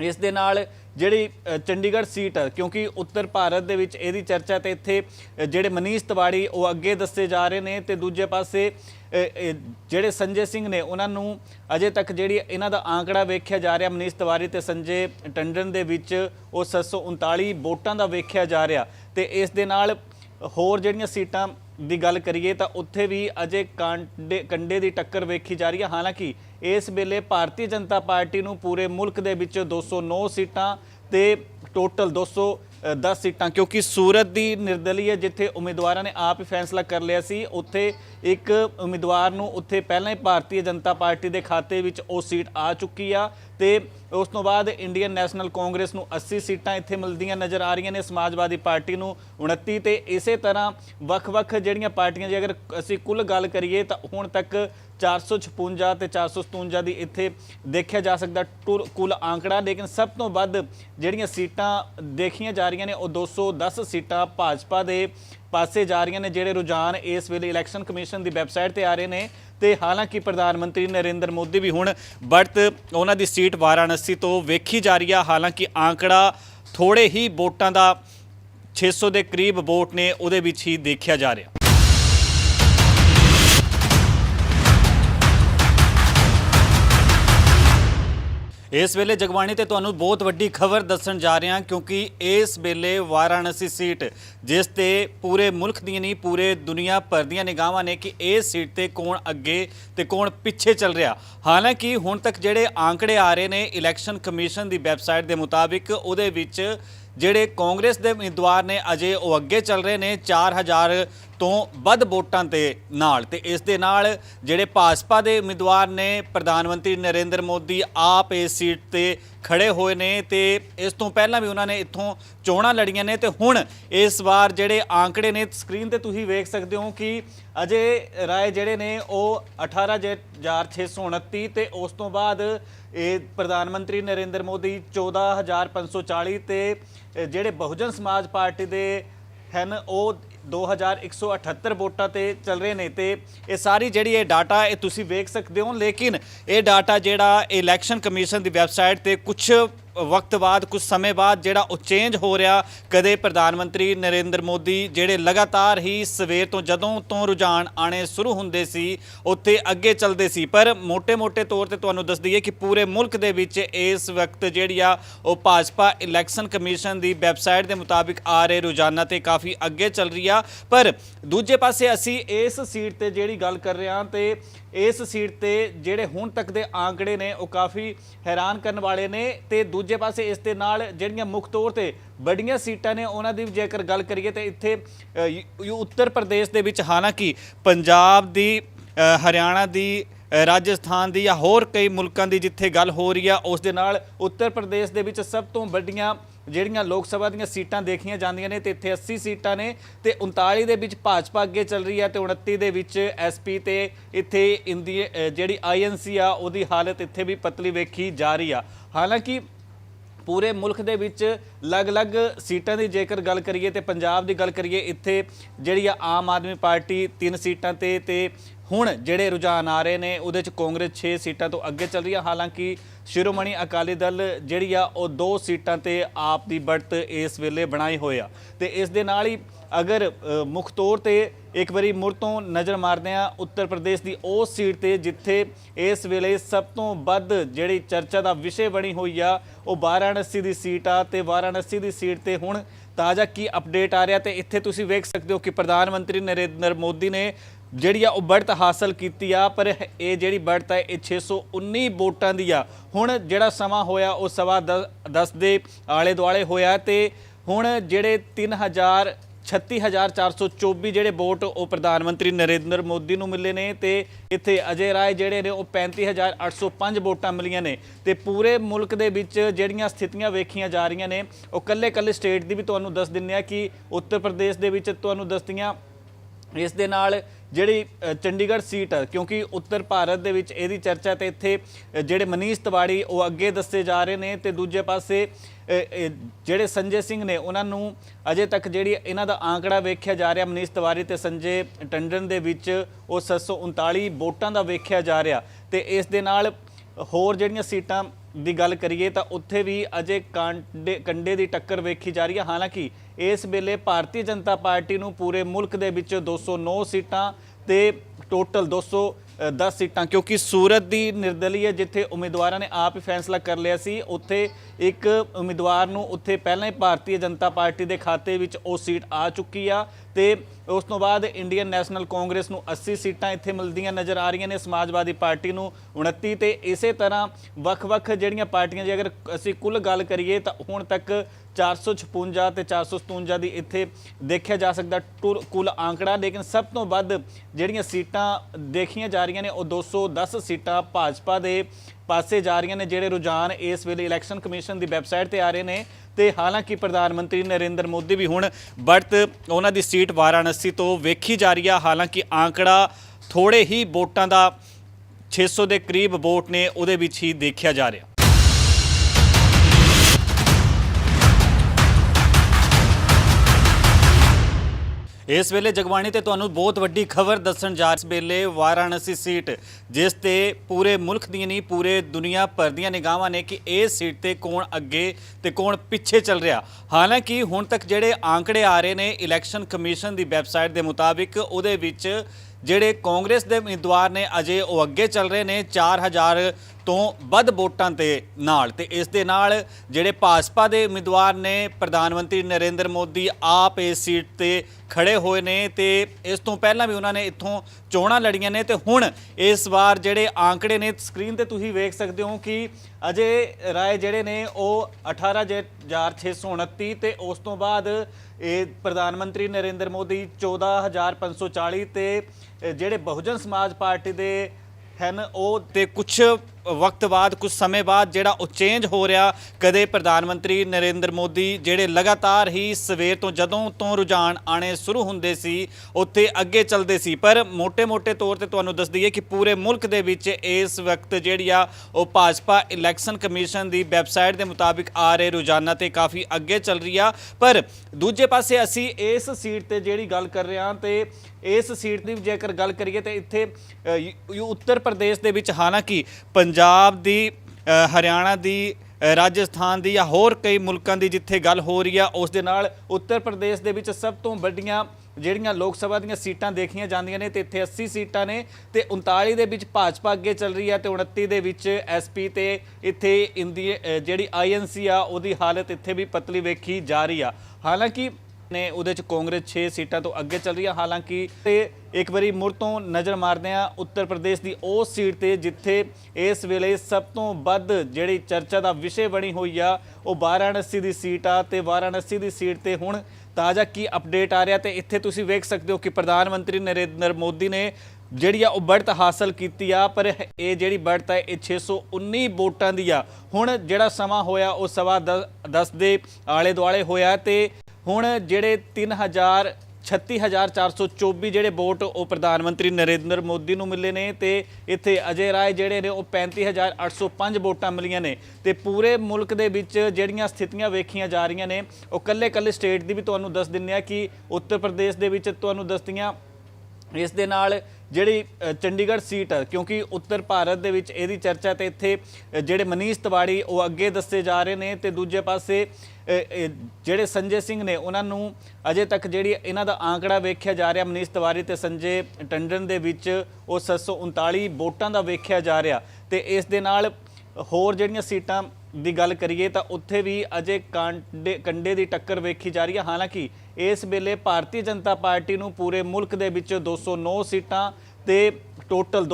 ਇਸ ਦੇ ਨਾਲ ਜਿਹੜੀ ਚੰਡੀਗੜ੍ਹ ਸੀਟ ਹੈ ਕਿਉਂਕਿ ਉੱਤਰ ਭਾਰਤ ਦੇ ਵਿੱਚ ਇਹਦੀ ਚਰਚਾ ਤੇ ਇੱਥੇ ਜਿਹੜੇ ਮਨੀਸ਼ ਤਿਵਾੜੀ ਉਹ ਅੱਗੇ ਦੱਸੇ ਜਾ ਰਹੇ ਨੇ ਤੇ ਦੂਜੇ ਪਾਸੇ ਜਿਹੜੇ ਸੰਜੇ ਸਿੰਘ ਨੇ ਉਹਨਾਂ ਨੂੰ ਅਜੇ ਤੱਕ ਜਿਹੜੀ ਇਹਨਾਂ ਦਾ ਆંકੜਾ ਵੇਖਿਆ ਜਾ ਰਿਹਾ, ਮਨੀਸ਼ ਤਿਵਾੜੀ ਤੇ ਸੰਜੇ ਟੰਡਨ ਦੇ ਵਿੱਚ ਉਹ 739 ਵੋਟਾਂ ਦਾ ਵੇਖਿਆ ਜਾ ਰਿਹਾ ਤੇ ਇਸ ਦੇ ਨਾਲ ਹੋਰ ਜਿਹੜੀਆਂ ਸੀਟਾਂ ਦੀ ਗੱਲ ਕਰੀਏ ਤਾਂ ਉੱਥੇ ਵੀ ਅਜੇ ਕਾਂਡੇ, ਕੰਡੇ ਦੀ ਟੱਕਰ ਵੇਖੀ ਜਾ ਰਹੀ ਹੈ। ਹਾਲਾਂਕਿ ਇਸ ਵੇਲੇ ਭਾਰਤੀ ਜਨਤਾ ਪਾਰਟੀ ਨੂੰ ਪੂਰੇ ਮੁਲਕ ਦੇ ਵਿੱਚ 209 ਸੀਟਾਂ ਤੇ ਟੋਟਲ 210 ਸੀਟਾਂ, ਕਿਉਂਕਿ ਸੂਰਤ ਦੀ ਨਿਰਦਲੀ ਹੈ ਜਿੱਥੇ ਉਮੀਦਵਾਰਾਂ ਨੇ ਆਪ ਹੀ ਫੈਸਲਾ ਕਰ ਲਿਆ ਸੀ, ਉੱਥੇ ਇੱਕ ਉਮੀਦਵਾਰ ਨੂੰ ਉੱਥੇ ਪਹਿਲਾਂ ਹੀ ਭਾਰਤੀ ਜਨਤਾ ਪਾਰਟੀ ਦੇ ਖਾਤੇ ਵਿੱਚ ਉਹ ਸੀਟ ਆ ਚੁੱਕੀ ਆ ਤੇ ਉਸ ਤੋਂ ਬਾਅਦ ਇੰਡੀਅਨ ਨੈਸ਼ਨਲ ਕਾਂਗਰਸ ਨੂੰ 80 ਸੀਟਾਂ ਇੱਥੇ ਮਿਲਦੀਆਂ ਨਜ਼ਰ ਆ ਰਹੀਆਂ ਨੇ ਸਮਾਜਵਾਦੀ ਪਾਰਟੀ ਨੂੰ 29 ਤੇ ਇਸੇ ਤਰ੍ਹਾਂ ਵੱਖ-ਵੱਖ ਜਿਹੜੀਆਂ ਪਾਰਟੀਆਂ ਜੇ ਅਗਰ ਅਸੀਂ ਕੁੱਲ ਗੱਲ ਕਰੀਏ ਤਾਂ ਹੁਣ ਤੱਕ 456 ਤੇ 457 ਦੀ ਇੱਥੇ ਦੇਖਿਆ ਜਾ ਸਕਦਾ ਟੁਰ- ਕੁੱਲ ਆંકੜਾ ਲੇਕਿਨ ਸਭ ਤੋਂ ਵੱਧ ਜਿਹੜੀਆਂ ਸੀਟਾਂ ਦੇਖੀਆਂ ਜਾ ਰਹੀਆਂ ਨੇ ਉਹ 210 ਸੀਟਾਂ ਭਾਜਪਾ ਦੇ ਪਾਸੇ ਜਾ ਰਹੀਆਂ ਨੇ ਜਿਹੜੇ ਰੁਝਾਨ ਇਸ ਵੇਲੇ ਇਲੈਕਸ਼ਨ ਕਮਿਸ਼ਨ ਦੀ ਵੈਬਸਾਈਟ ਤੇ ਆ ਰਹੇ ਨੇ ਤੇ ਹਾਲਾਂਕਿ ਪ੍ਰਧਾਨ ਮੰਤਰੀ ਨਰਿੰਦਰ ਮੋਦੀ ਵੀ ਹੁਣ ਬਟ ਉਹਨਾਂ ਦੀ ਸੀਟ ਵਾਰਾਣਸੀ ਤੋਂ ਵੇਖੀ ਜਾ ਰਹੀ ਆ। ਹਾਲਾਂਕਿ ਆਂਕੜਾ ਥੋੜੇ ਹੀ ਵੋਟਾਂ ਦਾ 600 ਦੇ ਕਰੀਬ ਵੋਟ ਨੇ, ਉਹਦੇ ਵਿੱਚ ਹੀ ਦੇਖਿਆ ਜਾ ਰਿਹਾ। ਇਸ ਵੇਲੇ ਜਗਬਾਣੀ ਤੇ ਤੁਹਾਨੂੰ ਬਹੁਤ ਵੱਡੀ ਖਬਰ ਦੱਸਣ ਜਾ ਰਹੇ ਹਾਂ, ਕਿਉਂਕਿ ਇਸ ਵੇਲੇ ਵਾਰਾਣਸੀ ਸੀਟ, ਜਿਸ ਤੇ ਪੂਰੇ ਮੁਲਕ ਦੀਆਂ ਨਹੀਂ, ਪੂਰੇ ਦੁਨੀਆ ਭਰ ਦੀਆਂ ਨਿਗਾਹਾਂ ਨੇ ਕਿ ਇਸ ਸੀਟ ਤੇ ਕੌਣ ਅੱਗੇ ਤੇ ਕੌਣ ਪਿੱਛੇ ਚੱਲ ਰਿਹਾ। ਹਾਲਾਂਕਿ ਹੁਣ ਤੱਕ ਜਿਹੜੇ ਆંકੜੇ ਆ ਰਹੇ ਨੇ ਇਲੈਕਸ਼ਨ ਕਮਿਸ਼ਨ ਦੀ ਵੈਬਸਾਈਟ ਦੇ ਮੁਤਾਬਿਕ, ਉਹਦੇ ਵਿੱਚ ਜਿਹੜੇ ਕਾਂਗਰਸ ਦੇ ਉਮੀਦਵਾਰ ਨੇ, ਅਜੇ ਉਹ ਅੱਗੇ ਚੱਲ ਰਹੇ ਨੇ 4000 ਤੋਂ ਵੱਧ ਵੋਟਾਂ ਤੇ ਨਾਲ ਤੇ ਇਸ ਦੇ ਨਾਲ ਜਿਹੜੇ ਭਾਜਪਾ ਦੇ ਉਮੀਦਵਾਰ ਨੇ, ਪ੍ਰਧਾਨ ਮੰਤਰੀ ਨਰਿੰਦਰ ਮੋਦੀ ਆਪ ਇਸ ਸੀਟ ਤੇ ਖੜੇ ਹੋਏ ਨੇ ਤੇ ਇਸ ਤੋਂ ਪਹਿਲਾਂ ਵੀ ਉਹਨਾਂ ਨੇ ਇੱਥੋਂ ਚੋਣਾਂ ਲੜੀਆਂ ਨੇ ਤੇ ਹੁਣ ਇਸ ਵਾਰ ਜਿਹੜੇ ਆંકੜੇ ਨੇ, ਸਕਰੀਨ ਤੇ ਤੁਸੀਂ ਵੇਖ ਸਕਦੇ ਹੋ ਕਿ ਅਜੇ ਰਾਏ ਜਿਹੜੇ ਨੇ ਉਹ 18629 ਤੇ ਉਸ ਤੋਂ ਬਾਅਦ ਇਹ ਪ੍ਰਧਾਨ ਮੰਤਰੀ ਨਰਿੰਦਰ ਮੋਦੀ 14540 ਤੇ ਇਹ ਜਿਹੜੇ ਬਹੁਜਨ ਸਮਾਜ ਪਾਰਟੀ ਦੇ ਹਨ। ਉਹ 2178 ਵੋਟਾਂ ਤੇ ਚੱਲ ਰਹੇ ਨੇ ਤੇ ਇਹ ਸਾਰੀ ਜਿਹੜੀ ਇਹ ਡਾਟਾ ਇਹ ਤੁਸੀਂ ਵੇਖ ਸਕਦੇ ਹੋ। ਲੇਕਿਨ ਇਹ ਡਾਟਾ ਜਿਹੜਾ ਇਲੈਕਸ਼ਨ ਕਮਿਸ਼ਨ ਦੀ ਵੈਬਸਾਈਟ ਤੇ ਕੁਝ ਵਕਤ ਬਾਅਦ ਕੁਝ ਸਮੇਂ ਬਾਅਦ ਜਿਹੜਾ ਉਹ ਚੇਂਜ ਹੋ ਰਿਹਾ, ਕਦੇ ਪ੍ਰਧਾਨ ਮੰਤਰੀ ਨਰਿੰਦਰ ਮੋਦੀ ਜਿਹੜੇ ਲਗਾਤਾਰ ਹੀ ਸਵੇਰ ਤੋਂ ਜਦੋਂ ਤੋਂ ਰੁਝਾਨ ਆਣੇ ਸ਼ੁਰੂ ਹੁੰਦੇ ਸੀ, ਉੱਥੇ ਅੱਗੇ ਚੱਲਦੇ ਸੀ। ਪਰ ਮੋٹے-ਮੋٹے ਤੌਰ ਤੇ ਤੁਹਾਨੂੰ ਦੱਸ ਦਈਏ ਕਿ ਪੂਰੇ ਮੁਲਕ ਦੇ ਵਿੱਚ ਇਸ ਵਕਤ ਜਿਹੜੀ ਆ, ਉਹ ਭਾਜਪਾ ਇਲੈਕਸ਼ਨ ਕਮਿਸ਼ਨ ਦੀ ਵੈਬਸਾਈਟ ਦੇ ਮੁਤਾਬਿਕ ਆ ਰਹੇ ਰੁਝਾਨਾਂ ਤੇ ਕਾਫੀ ਅੱਗੇ ਚੱਲ ਰਹੀ ਆ। ਪਰ ਦੂਜੇ ਪਾਸੇ ਅਸੀਂ ਇਸ ਸੀਟ ਤੇ ਜਿਹੜੀ ਗੱਲ ਕਰ ਰਹੇ ਹਾਂ ਤੇ ਇਸ ਸੀਟ ਤੇ ਜਿਹੜੇ ਹੁਣ ਤੱਕ ਦੇ ਆંકੜੇ ਨੇ, ਉਹ ਕਾਫੀ ਹੈਰਾਨ ਕਰਨ ਵਾਲੇ ਨੇ ਤੇ ਦੂਜੇ ਪਾਸੇ ਇਸ ਦੇ ਨਾਲ ਜਿਹੜੀਆਂ ਮੁੱਖ ਤੌਰ ਤੇ ਵੱਡੀਆਂ ਸੀਟਾਂ ਨੇ, ਉਹਨਾਂ ਦੀ ਜੇਕਰ ਗੱਲ ਕਰੀਏ ਤੇ ਇੱਥੇ ਉੱਤਰ ਪ੍ਰਦੇਸ਼ ਦੇ ਵਿੱਚ ਹਾਲਾਂਕਿ ਪੰਜਾਬ ਦੀ ਹਰਿਆਣਾ ਦੀ ਰਾਜਸਥਾਨ ਦੀ ਜਾਂ ਹੋਰ ਕਈ ਮੁਲਕਾਂ ਦੀ ਜਿੱਥੇ ਗੱਲ ਹੋ ਰਹੀ ਆ, ਉਸ ਦੇ ਨਾਲ ਉੱਤਰ ਪ੍ਰਦੇਸ਼ ਦੇ ਵਿੱਚ ਸਭ ਤੋਂ ਵੱਡੀਆਂ ਜਿਹੜੀਆਂ ਲੋਕ ਸਭਾ ਦੀਆਂ ਸੀਟਾਂ ਦੇਖੀਆਂ ਜਾਂਦੀਆਂ ਨੇ ਤੇ ਇੱਥੇ 80 ਸੀਟਾਂ ਨੇ ਤੇ 39 ਦੇ ਵਿੱਚ ਭਾਜਪਾ ਅੱਗੇ ਚੱਲ ਰਹੀ ਹੈ ਤੇ 29 ਦੇ ਵਿੱਚ ਐਸਪੀ ਤੇ ਇੱਥੇ ਇੰਦੀ ਅ, ਜਿਹੜੀ ਆਈਐਨਸੀ ਆ ਉਹਦੀ ਹਾਲਤ ਇੱਥੇ ਵੀ ਪਤਲੀ ਵੇਖੀ ਜਾ ਰਹੀ ਆ। ਹਾਲਾਂਕਿ ਪੂਰੇ ਮੁਲਕ ਦੇ ਵਿੱਚ ਅਲੱਗ-ਅਲੱਗ ਸੀਟਾਂ ਦੀ ਜੇਕਰ ਗੱਲ ਕਰੀਏ ਤੇ ਪੰਜਾਬ ਦੀ ਗੱਲ ਕਰੀਏ ਇੱਥੇ ਜਿਹੜੀ ਆ ਆਮ ਆਦਮੀ ਪਾਰਟੀ ਤਿੰਨ ਸੀਟਾਂ ਤੇ ਤੇ ਹੁਣ ਜਿਹੜੇ ਰੁਝਾਨ ਆ ਰਹੇ ਨੇ, ਉਹਦੇ ਚ ਕਾਂਗਰਸ 6 ਸੀਟਾਂ ਤੋਂ ਅੱਗੇ ਚੱਲ ਰਹੀ ਆ। ਹਾਲਾਂਕਿ ਸ਼੍ਰੋਮਣੀ ਅਕਾਲੀ ਦਲ ਜਿਹੜੀ ਆ, ਉਹ ਦੋ ਸੀਟਾਂ ਤੇ ਆਪ ਦੀ ਬੜਤ ਇਸ ਵੇਲੇ ਬਣਾਈ ਆ। ਤੇ ਇਸ ਦੇ ਨਾਲ ਹੀ ਅਗਰ ਮੁੱਖ ਤੌਰ ਤੇ ਇੱਕ ਵਾਰੀ ਮੁੜ ਤੋਂ ਨਜ਼ਰ ਮਾਰਦੇ ਆ, ਉੱਤਰ ਪ੍ਰਦੇਸ਼ ਦੀ ਉਹ ਸੀਟ ਤੇ ਜਿੱਥੇ ਇਸ ਵੇਲੇ ਸਭ ਤੋਂ ਵੱਧ ਜਿਹੜੀ ਚਰਚਾ ਦਾ ਵਿਸ਼ੇ ਬਣੀ ਹੋਈ ਆ, ਉਹ ਵਾਰਾਣਸੀ ਦੀ ਸੀਟ ਆ। ਤੇ ਵਾਰਾਣਸੀ ਦੀ ਸੀਟ ਤੇ ਹੁਣ ਤਾਜ਼ਾ ਕੀ ਅਪਡੇਟ ਆ ਰਿਹਾ ਤੇ ਇੱਥੇ ਤੁਸੀਂ ਵੇਖ ਸਕਦੇ ਹੋ ਕਿ ਪ੍ਰਧਾਨ ਮੰਤਰੀ ਨਰਿੰਦਰ ਮੋਦੀ ਨੇ ਜਿਹੜੀ ਆ ਉਹ ਬੜਤ ਹਾਸਲ ਕੀਤੀ ਆ, ਪਰ ਇਹ ਜਿਹੜੀ ਬੜਤ ਹੈ ਇਹ 619 ਵੋਟਾਂ ਦੀ ਆ। ਹੁਣ ਜਿਹੜਾ ਸਮਾਂ ਹੋਇਆ, ਉਹ ਸਵਾ 10 ਦੇ ਆਲੇ ਦੁਆਲੇ ਹੋਇਆ ਤੇ ਹੁਣ ਜਿਹੜੇ 3000 36424 ਜਿਹੜੇ ਵੋਟ ਉਹ ਪ੍ਰਧਾਨ ਮੰਤਰੀ ਨਰਿੰਦਰ ਮੋਦੀ ਨੂੰ ਮਿਲੇ ਨੇ ਤੇ ਇੱਥੇ ਅਜੇ ਰਾਏ ਜਿਹੜੇ ਨੇ, ਉਹ 35805 ਵੋਟਾਂ ਮਿਲੀਆਂ ਨੇ। ਤੇ ਪੂਰੇ ਮੁਲਕ ਦੇ ਵਿੱਚ ਜਿਹੜੀਆਂ ਸਥਿਤੀਆਂ ਵੇਖੀਆਂ ਜਾ ਰਹੀਆਂ ਨੇ, ਉਹ ਕੱਲੇ-ਕੱਲੇ ਸਟੇਟ ਦੀ ਵੀ ਤੁਹਾਨੂੰ ਦੱਸ ਦਿੰਨੇ ਆ ਕਿ ਉੱਤਰ ਪ੍ਰਦੇਸ਼ ਦੇ ਵਿੱਚ ਤੁਹਾਨੂੰ ਦੱਸਦੀਆਂ, ਇਸ ਦੇ ਨਾਲ ਜਿਹੜੀ ਚੰਡੀਗੜ੍ਹ ਸੀਟ ਆ, ਕਿਉਂਕਿ ਉੱਤਰ ਭਾਰਤ ਦੇ ਵਿੱਚ ਇਹਦੀ ਚਰਚਾ ਤੇ ਇੱਥੇ ਜਿਹੜੇ ਮਨੀਸ਼ ਤਿਵਾੜੀ ਉਹ ਅੱਗੇ ਦੱਸੇ ਜਾ ਰਹੇ ਨੇ ਤੇ ਦੂਜੇ ਪਾਸੇ ਜਿਹੜੇ ਸੰਜੇ ਸਿੰਘ ਨੇ ਉਹਨਾਂ ਨੂੰ ਅਜੇ ਤੱਕ ਜਿਹੜੀ ਇਹਨਾਂ ਦਾ ਆંકੜਾ ਵੇਖਿਆ ਜਾ ਰਿਹਾ ਮਨੀਸ਼ ਤਿਵਾੜੀ ਤੇ ਸੰਜੇ ਟੰਡਨ ਦੇ ਵਿੱਚ, ਉਹ 739 ਵੋਟਾਂ ਦਾ ਵੇਖਿਆ ਜਾ ਰਿਹਾ ਤੇ ਇਸ ਦੇ ਨਾਲ ਹੋਰ ਜਿਹੜੀਆਂ ਸੀਟਾਂ ਦੀ ਗੱਲ ਕਰੀਏ ਤਾਂ ਉੱਥੇ ਵੀ ਅਜੇ ਕਾਂਡੇ, ਕੰਡੇ ਦੀ ਟੱਕਰ ਵੇਖੀ ਜਾ ਰਹੀ ਹੈ। ਹਾਲਾਂਕਿ ਇਸ ਵੇਲੇ ਭਾਰਤੀ ਜਨਤਾ ਪਾਰਟੀ ਨੂੰ ਪੂਰੇ ਮੁਲਕ ਦੇ ਵਿੱਚ 209 ਸੀਟਾਂ ਤੇ ਟੋਟਲ 210 ਸੀਟਾਂ, ਕਿਉਂਕਿ ਸੂਰਤ ਦੀ ਨਿਰਦਲੀ ਹੈ ਜਿੱਥੇ ਉਮੀਦਵਾਰਾਂ ਨੇ ਆਪ ਹੀ ਫੈਸਲਾ ਕਰ ਲਿਆ ਸੀ, ਉੱਥੇ ਇੱਕ ਉਮੀਦਵਾਰ ਨੂੰ ਉੱਥੇ ਪਹਿਲਾਂ ਹੀ ਭਾਰਤੀ ਜਨਤਾ ਪਾਰਟੀ ਦੇ ਖਾਤੇ ਵਿੱਚ ਉਹ ਸੀਟ ਆ ਚੁੱਕੀ ਆ ਤੇ ਉਸ ਤੋਂ ਬਾਅਦ ਇੰਡੀਅਨ ਨੈਸ਼ਨਲ ਕਾਂਗਰਸ ਨੂੰ 80 ਸੀਟਾਂ ਇੱਥੇ ਮਿਲਦੀਆਂ ਨਜ਼ਰ ਆ ਰਹੀਆਂ ਨੇ ਸਮਾਜਵਾਦੀ ਪਾਰਟੀ ਨੂੰ 29 ਤੇ ਇਸੇ ਤਰ੍ਹਾਂ ਵੱਖ-ਵੱਖ ਜਿਹੜੀਆਂ ਪਾਰਟੀਆਂ ਜੇ ਅਗਰ ਅਸੀਂ ਕੁੱਲ ਗੱਲ ਕਰੀਏ ਤਾਂ ਹੁਣ ਤੱਕ 456 ਤੇ 457 ਦੀ ਇੱਥੇ ਦੇਖਿਆ ਜਾ ਸਕਦਾ ਟੁਰ- ਕੁੱਲ ਆંકੜਾ ਲੇਕਿਨ ਸਭ ਤੋਂ ਵੱਧ ਜਿਹੜੀਆਂ ਸੀਟਾਂ ਦੇਖੀਆਂ ਜਾ ਰਹੀਆਂ ਨੇ, ਉਹ 210 ਸੀਟਾਂ ਭਾਜਪਾ ਦੇ ਪਾਸੇ ਜਾ ਰਹੀਆਂ ਨੇ, ਜਿਹੜੇ ਰੁਝਾਨ ਇਸ ਵੇਲੇ ਇਲੈਕਸ਼ਨ ਕਮਿਸ਼ਨ ਦੀ ਵੈਬਸਾਈਟ ਤੇ ਆ ਰਹੇ ਨੇ ਤੇ ਹਾਲਾਂਕਿ ਪ੍ਰਧਾਨ ਮੰਤਰੀ ਨਰਿੰਦਰ ਮੋਦੀ ਵੀ ਹੁਣ ਬੜਤ ਉਹਨਾਂ ਦੀ ਸੀਟ ਵਾਰਾਣਸੀ ਤੋਂ ਵੇਖੀ ਜਾ ਰਹੀ ਆ। ਹਾਲਾਂਕਿ ਆંકੜਾ ਥੋੜੇ ਹੀ ਵੋਟਾਂ ਦਾ 600 ਦੇ ਕਰੀਬ ਵੋਟ ਨੇ, ਉਹਦੇ ਵਿੱਚ ਹੀ ਦੇਖਿਆ ਜਾ ਰਿਹਾ। ਇਸ ਵੇਲੇ ਜਗਬਾਣੀ ਤੇ ਤੁਹਾਨੂੰ ਬਹੁਤ ਵੱਡੀ ਖਬਰ ਦੱਸਣ ਜਾ ਇਸ ਵੇਲੇ ਵਾਰਾਣਸੀ ਸੀਟ, ਜਿਸ ਤੇ ਪੂਰੇ ਮੁਲਕ ਦੀਆਂ ਨਹੀਂ, ਪੂਰੇ ਦੁਨੀਆ ਭਰ ਦੀਆਂ ਨਿਗਾਹਾਂ ਨੇ ਕਿ ਇਹ ਸੀਟ ਤੇ ਕੌਣ ਅੱਗੇ ਤੇ ਕੌਣ ਪਿੱਛੇ ਚੱਲ ਰਿਹਾ। ਹਾਲਾਂਕਿ ਹੁਣ ਤੱਕ ਜਿਹੜੇ ਆંકੜੇ ਆ ਰਹੇ ਨੇ, ਇਲੈਕਸ਼ਨ ਕਮਿਸ਼ਨ ਦੀ ਵੈਬਸਾਈਟ ਦੇ ਮੁਤਾਬਿਕ, ਉਹਦੇ ਵਿੱਚ ਜਿਹੜੇ ਕਾਂਗਰਸ ਦੇ ਉਮੀਦਵਾਰ ਨੇ, ਅਜੇ ਉਹ ਅੱਗੇ ਚੱਲ ਰਹੇ ਨੇ। 4000 ਤੋਂ ਵੱਧ ਵੋਟਾਂ ਤੇ ਨਾਲ ਤੇ ਇਸ ਦੇ ਨਾਲ ਜਿਹੜੇ ਭਾਜਪਾ ਦੇ ਉਮੀਦਵਾਰ ਨੇ, ਪ੍ਰਧਾਨ ਮੰਤਰੀ ਨਰਿੰਦਰ ਮੋਦੀ ਆਪ ਇਸ ਸੀਟ ਤੇ ਖੜੇ ਹੋਏ ਨੇ ਤੇ ਇਸ ਤੋਂ ਪਹਿਲਾਂ ਵੀ ਉਹਨਾਂ ਨੇ ਇੱਥੋਂ ਚੋਣਾਂ ਲੜੀਆਂ ਨੇ ਤੇ ਹੁਣ ਇਸ ਵਾਰ ਜਿਹੜੇ ਆંકੜੇ ਨੇ, ਸਕਰੀਨ ਤੇ ਤੁਸੀਂ ਵੇਖ ਸਕਦੇ ਹੋ ਕਿ ਅਜੇ ਰਾਏ ਜਿਹੜੇ ਨੇ ਉਹ 18629 ਤੇ ਉਸ ਤੋਂ ਬਾਅਦ ਇਹ ਪ੍ਰਧਾਨ ਮੰਤਰੀ ਨਰਿੰਦਰ ਮੋਦੀ 14540 ਤੇ ਇਹ ਜਿਹੜੇ ਬਹੁਜਨ ਸਮਾਜ ਪਾਰਟੀ ਦੇ ਹਨ ਉਹ ਤੇ ਕੁਝ ਵਕਤ ਬਾਅਦ ਕੁਝ ਸਮੇਂ ਬਾਅਦ ਜਿਹੜਾ ਉਹ ਚੇਂਜ ਹੋ ਰਿਹਾ, ਕਦੇ ਪ੍ਰਧਾਨ ਮੰਤਰੀ ਨਰਿੰਦਰ ਮੋਦੀ ਜਿਹੜੇ ਲਗਾਤਾਰ ਹੀ ਸਵੇਰ ਤੋਂ ਜਦੋਂ ਤੋਂ ਰੁਝਾਨ ਆਣੇ ਸ਼ੁਰੂ ਹੁੰਦੇ ਸੀ, ਉੱਥੇ ਅੱਗੇ ਚੱਲਦੇ ਸੀ। ਪਰ ਮੋٹے-ਮੋٹے ਤੌਰ ਤੇ ਤੁਹਾਨੂੰ ਦੱਸ ਦਈਏ ਕਿ ਪੂਰੇ ਮੁਲਕ ਦੇ ਵਿੱਚ ਇਸ ਵਕਤ ਜਿਹੜੀ ਆ, ਉਹ ਭਾਜਪਾ ਇਲੈਕਸ਼ਨ ਕਮਿਸ਼ਨ ਦੀ ਵੈਬਸਾਈਟ ਦੇ ਮੁਤਾਬਿਕ ਆ ਰਹੇ ਰੁਝਾਨਾਂ ਤੇ ਕਾਫੀ ਅੱਗੇ ਚੱਲ ਰਹੀ ਆ। ਪਰ ਦੂਜੇ ਪਾਸੇ ਅਸੀਂ ਇਸ ਸੀਟ ਤੇ ਜਿਹੜੀ ਗੱਲ ਕਰ ਰਹੇ ਹਾਂ ਤੇ ਇਸ ਸੀਟ ਦੀ ਜੇਕਰ ਗੱਲ ਕਰੀਏ ਤੇ ਇੱਥੇ ਉੱਤਰ ਪ੍ਰਦੇਸ਼ ਦੇ ਵਿੱਚ ਹਾਲਾਂਕਿ ਪੰਜਾਬ ਦੀ ਹਰਿਆਣਾ ਦੀ ਰਾਜਸਥਾਨ ਦੀ ਜਾਂ ਹੋਰ ਕਈ ਮੁਲਕਾਂ ਦੀ ਜਿੱਥੇ ਗੱਲ ਹੋ ਰਹੀ ਆ ਉਸ ਦੇ ਨਾਲ ਉੱਤਰ ਪ੍ਰਦੇਸ਼ ਦੇ ਵਿੱਚ ਸਭ ਤੋਂ ਵੱਡੀਆਂ ਜਿਹੜੀਆਂ ਲੋਕ ਸਭਾ ਦੀਆਂ ਸੀਟਾਂ ਦੇਖੀਆਂ ਜਾਂਦੀਆਂ ਨੇ ਤੇ ਇੱਥੇ 80 ਸੀਟਾਂ ਨੇ ਤੇ 39 ਦੇ ਵਿੱਚ ਭਾਜਪਾ ਅੱਗੇ ਚੱਲ ਰਹੀ ਹੈ ਤੇ 29 ਦੇ ਵਿੱਚ ਐਸਪੀ ਤੇ ਇੱਥੇ ਇੰਦੀ ਅ, ਜਿਹੜੀ ਆਈਐਨਸੀ ਆ ਉਹਦੀ ਹਾਲਤ ਇੱਥੇ ਵੀ ਪਤਲੀ ਵੇਖੀ ਜਾ ਰਹੀ ਆ। ਹਾਲਾਂਕਿ ਨੇ ਉਹਦੇ ਚ ਕਾਂਗਰਸ 6 ਸੀਟਾਂ ਤੋਂ ਅੱਗੇ ਚੱਲ ਰਹੀ ਹੈ ਹਾਲਾਂਕਿ ਤੇ ਇੱਕ ਵਾਰੀ ਮੁੜ ਤੋਂ ਨਜ਼ਰ ਮਾਰਦੇ ਆ ਉੱਤਰ ਪ੍ਰਦੇਸ਼ ਦੀ ਉਹ ਸੀਟ ਤੇ ਜਿੱਥੇ ਇਸ ਵੇਲੇ ਸਭ ਤੋਂ ਵੱਧ ਜਿਹੜੀ ਚਰਚਾ ਦਾ ਵਿਸ਼ੇ ਬਣੀ ਹੋਈ ਆ, ਉਹ ਵਾਰਾਣਸੀ ਦੀ ਸੀਟ ਆ ਤੇ ਵਾਰਾਣਸੀ ਦੀ ਸੀਟ ਤੇ ਹੁਣ ਤਾਜ਼ਾ ਕੀ ਅਪਡੇਟ ਆ ਰਿਹਾ ਤੇ ਇੱਥੇ ਤੁਸੀਂ ਵੇਖ ਸਕਦੇ ਹੋ ਕਿ ਪ੍ਰਧਾਨ ਮੰਤਰੀ ਨਰਿੰਦਰ ਮੋਦੀ ਨੇ ਜਿਹੜੀ ਆ ਉਹ ਬੜਤ ਹਾਸਲ ਕੀਤੀ ਆ, ਪਰ ਇਹ ਜਿਹੜੀ ਬੜਤ ਹੈ ਇਹ 619 ਵੋਟਾਂ ਦੀ ਆ। ਹੁਣ ਜਿਹੜਾ ਸਮਾਂ ਹੋਇਆ, ਉਹ ਸਵਾ 10 ਦੇ ਆਲੇ ਦੁਆਲੇ ਹੋਇਆ ਤੇ ਹੁਣ ਜਿਹੜੇ 3000 36424 ਜਿਹੜੇ ਵੋਟ ਉਹ ਪ੍ਰਧਾਨ ਮੰਤਰੀ ਨਰਿੰਦਰ ਮੋਦੀ ਨੂੰ ਮਿਲੇ ਨੇ ਤੇ ਇੱਥੇ ਅਜੇ ਰਾਏ ਜਿਹੜੇ ਨੇ ਉਹ 35805 ਵੋਟਾਂ ਮਿਲੀਆਂ ਨੇ ਤੇ ਪੂਰੇ ਮੁਲਕ ਦੇ ਵਿੱਚ ਜਿਹੜੀਆਂ ਸਥਿਤੀਆਂ ਵੇਖੀਆਂ ਜਾ ਰਹੀਆਂ ਨੇ, ਉਹ ਕੱਲੇ-ਕੱਲੇ ਸਟੇਟ ਦੀ ਵੀ ਤੁਹਾਨੂੰ ਦੱਸ ਦਿੰਨੇ ਆ ਕਿ ਉੱਤਰ ਪ੍ਰਦੇਸ਼ ਦੇ ਵਿੱਚ ਤੁਹਾਨੂੰ ਦੱਸਦੀਆਂ, ਇਸ ਦੇ ਨਾਲ ਜਿਹੜੀ ਚੰਡੀਗੜ੍ਹ ਸੀਟ ਹੈ ਕਿਉਂਕਿ ਉੱਤਰ ਭਾਰਤ ਦੇ ਵਿੱਚ ਇਹਦੀ ਚਰਚਾ ਤੇ ਇੱਥੇ ਜਿਹੜੇ ਮਨੀਸ਼ ਤਿਵਾੜੀ ਉਹ ਅੱਗੇ ਦੱਸੇ ਜਾ ਰਹੇ ਨੇ ਤੇ ਦੂਜੇ ਪਾਸੇ ਜਿਹੜੇ ਸੰਜੇ ਸਿੰਘ ਨੇ, ਉਹਨਾਂ ਨੂੰ ਅਜੇ ਤੱਕ ਜਿਹੜੀ ਇਹਨਾਂ ਦਾ ਆંકੜਾ ਵੇਖਿਆ ਜਾ ਰਿਹਾ, ਮਨੀਸ਼ ਤਿਵਾਰੀ ਤੇ ਸੰਜੇ ਟੰਡਨ ਦੇ ਵਿੱਚ ਉਹ 739 ਵੋਟਾਂ ਦਾ ਵੇਖਿਆ ਜਾ ਰਿਹਾ ਤੇ ਇਸ ਦੇ ਨਾਲ ਹੋਰ ਜਿਹੜੀਆਂ ਸੀਟਾਂ ਦੀ ਗੱਲ ਕਰੀਏ ਤਾਂ ਉੱਥੇ ਵੀ ਅਜੇ ਕਾਂਡੇ, ਕੰਡੇ ਦੀ ਟੱਕਰ ਵੇਖੀ ਜਾ ਰਹੀ ਹੈ। ਹਾਲਾਂਕਿ ਇਸ ਵੇਲੇ ਭਾਰਤੀ ਜਨਤਾ ਪਾਰਟੀ ਨੂੰ ਪੂਰੇ ਮੁਲਕ ਦੇ ਵਿੱਚ 209 ਸੀਟਾਂ ਤੇ ਟੋਟਲ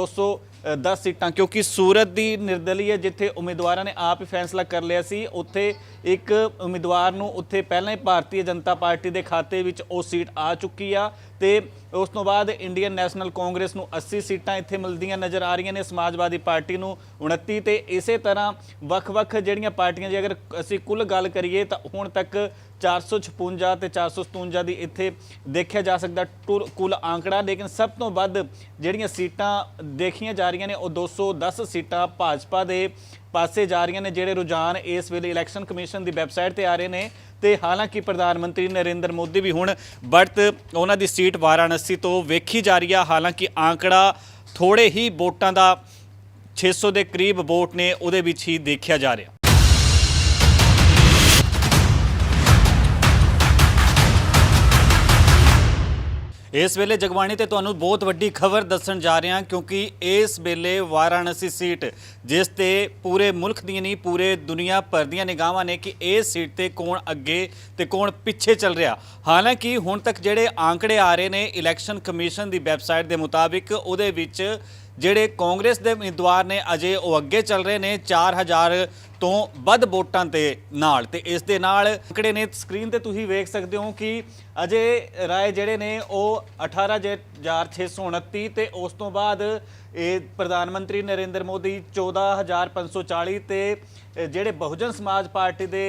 210 ਸੀਟਾਂ, ਕਿਉਂਕਿ ਸੂਰਤ ਦੀ ਨਿਰਦਲੀ ਹੈ, ਜਿੱਥੇ ਉਮੀਦਵਾਰਾਂ ਨੇ ਆਪ ਹੀ ਫੈਸਲਾ ਕਰ ਲਿਆ ਸੀ, ਉੱਥੇ ਇੱਕ ਉਮੀਦਵਾਰ ਨੂੰ ਉੱਥੇ ਪਹਿਲਾਂ ਹੀ ਭਾਰਤੀ ਜਨਤਾ ਪਾਰਟੀ ਦੇ ਖਾਤੇ ਵਿੱਚ ਉਹ ਸੀਟ ਆ ਚੁੱਕੀ ਆ। ਤੇ ਉਸ ਤੋਂ ਬਾਅਦ ਇੰਡੀਅਨ ਨੈਸ਼ਨਲ ਕਾਂਗਰਸ ਨੂੰ 80 ਸੀਟਾਂ ਇੱਥੇ ਮਿਲਦੀਆਂ ਨਜ਼ਰ ਆ ਰਹੀਆਂ ਨੇ ਸਮਾਜਵਾਦੀ ਪਾਰਟੀ ਨੂੰ 29 ਤੇ ਇਸੇ ਤਰ੍ਹਾਂ ਵੱਖ-ਵੱਖ ਜਿਹੜੀਆਂ ਪਾਰਟੀਆਂ ਜੇ ਅਗਰ ਅਸੀਂ ਕੁੱਲ ਗੱਲ ਕਰੀਏ ਤਾਂ ਹੁਣ ਤੱਕ 456 ਤੇ 457 ਦੀ ਇੱਥੇ ਦੇਖਿਆ ਜਾ ਸਕਦਾ ਟੁਰ- ਕੁੱਲ ਆંકੜਾ ਲੇਕਿਨ ਸਭ ਤੋਂ ਵੱਧ ਜਿਹੜੀਆਂ ਸੀਟਾਂ ਦੇਖੀਆਂ ਜਾ ਰਹੀਆਂ ਨੇ ਉਹ 210 ਸੀਟਾਂ ਭਾਜਪਾ ਦੇ ਪਾਸੇ ਜਾ ਰਹੀਆਂ ਨੇ ਜਿਹੜੇ ਰੁਝਾਨ ਇਸ ਵੇਲੇ ਇਲੈਕਸ਼ਨ ਕਮਿਸ਼ਨ ਦੀ ਵੈਬਸਾਈਟ ਤੇ ਆ ਰਹੇ ਨੇ ਤੇ ਹਾਲਾਂਕਿ ਪ੍ਰਧਾਨ ਮੰਤਰੀ ਨਰਿੰਦਰ ਮੋਦੀ ਵੀ ਹੁਣ ਬੜਤ ਉਹਨਾਂ ਦੀ ਸੀਟ ਵਾਰਾਣਸੀ ਤੋਂ ਵੇਖੀ ਜਾ ਰਹੀ ਆ। ਹਾਲਾਂਕਿ ਆંકੜਾ ਥੋੜੇ ਹੀ ਵੋਟਾਂ ਦਾ 600 ਦੇ ਕਰੀਬ ਵੋਟ ਨੇ, ਉਹਦੇ ਵਿੱਚ ਹੀ ਦੇਖਿਆ ਜਾ ਰਿਹਾ। ਇਸ ਵੇਲੇ ਜਗਬਾਣੀ ਤੇ ਤੁਹਾਨੂੰ ਬਹੁਤ ਵੱਡੀ ਖਬਰ ਦੱਸਣ ਜਾ ਰਹੇ ਹਾਂ ਕਿਉਂਕਿ ਇਸ ਵੇਲੇ ਵਾਰਾਣਸੀ ਸੀਟ, ਜਿਸ ਤੇ ਪੂਰੇ ਮੁਲਕ ਦੀਆਂ ਨਹੀਂ, ਪੂਰੇ ਦੁਨੀਆ ਭਰ ਦੀਆਂ ਨਿਗਾਹਾਂ ਨੇ ਕਿ ਇਸ ਸੀਟ ਤੇ ਕੌਣ ਅੱਗੇ ਤੇ ਕੌਣ ਪਿੱਛੇ ਚੱਲ ਰਿਹਾ। ਹਾਲਾਂਕਿ ਹੁਣ ਤੱਕ ਜਿਹੜੇ ਆંકੜੇ ਆ ਰਹੇ ਨੇ, ਇਲੈਕਸ਼ਨ ਕਮਿਸ਼ਨ ਦੀ ਵੈਬਸਾਈਟ ਦੇ ਮੁਤਾਬਿਕ ਉਹਦੇ ਵਿੱਚ ਜਿਹੜੇ ਕਾਂਗਰਸ ਦੇ ਉਮੀਦਵਾਰ ਨੇ, ਅਜੇ ਉਹ ਅੱਗੇ ਚੱਲ ਰਹੇ ਨੇ 4000 ਤੋਂ ਵੱਧ ਵੋਟਾਂ ਤੇ ਨਾਲ। ਤੇ ਇਸ ਦੇ ਨਾਲ ਅੰਕੜੇ ਨੇ, ਸਕਰੀਨ ਤੇ ਤੁਸੀਂ ਵੇਖ ਸਕਦੇ ਹੋ ਕਿ ਅਜੇ ਰਾਏ ਜਿਹੜੇ ਨੇ, ਉਹ 18629 ਤੇ ਉਸ ਤੋਂ ਬਾਅਦ ਇਹ ਪ੍ਰਧਾਨ ਮੰਤਰੀ ਨਰਿੰਦਰ ਮੋਦੀ 14540 ਤੇ, ਇਹ ਜਿਹੜੇ ਬਹੁਜਨ ਸਮਾਜ ਪਾਰਟੀ ਦੇ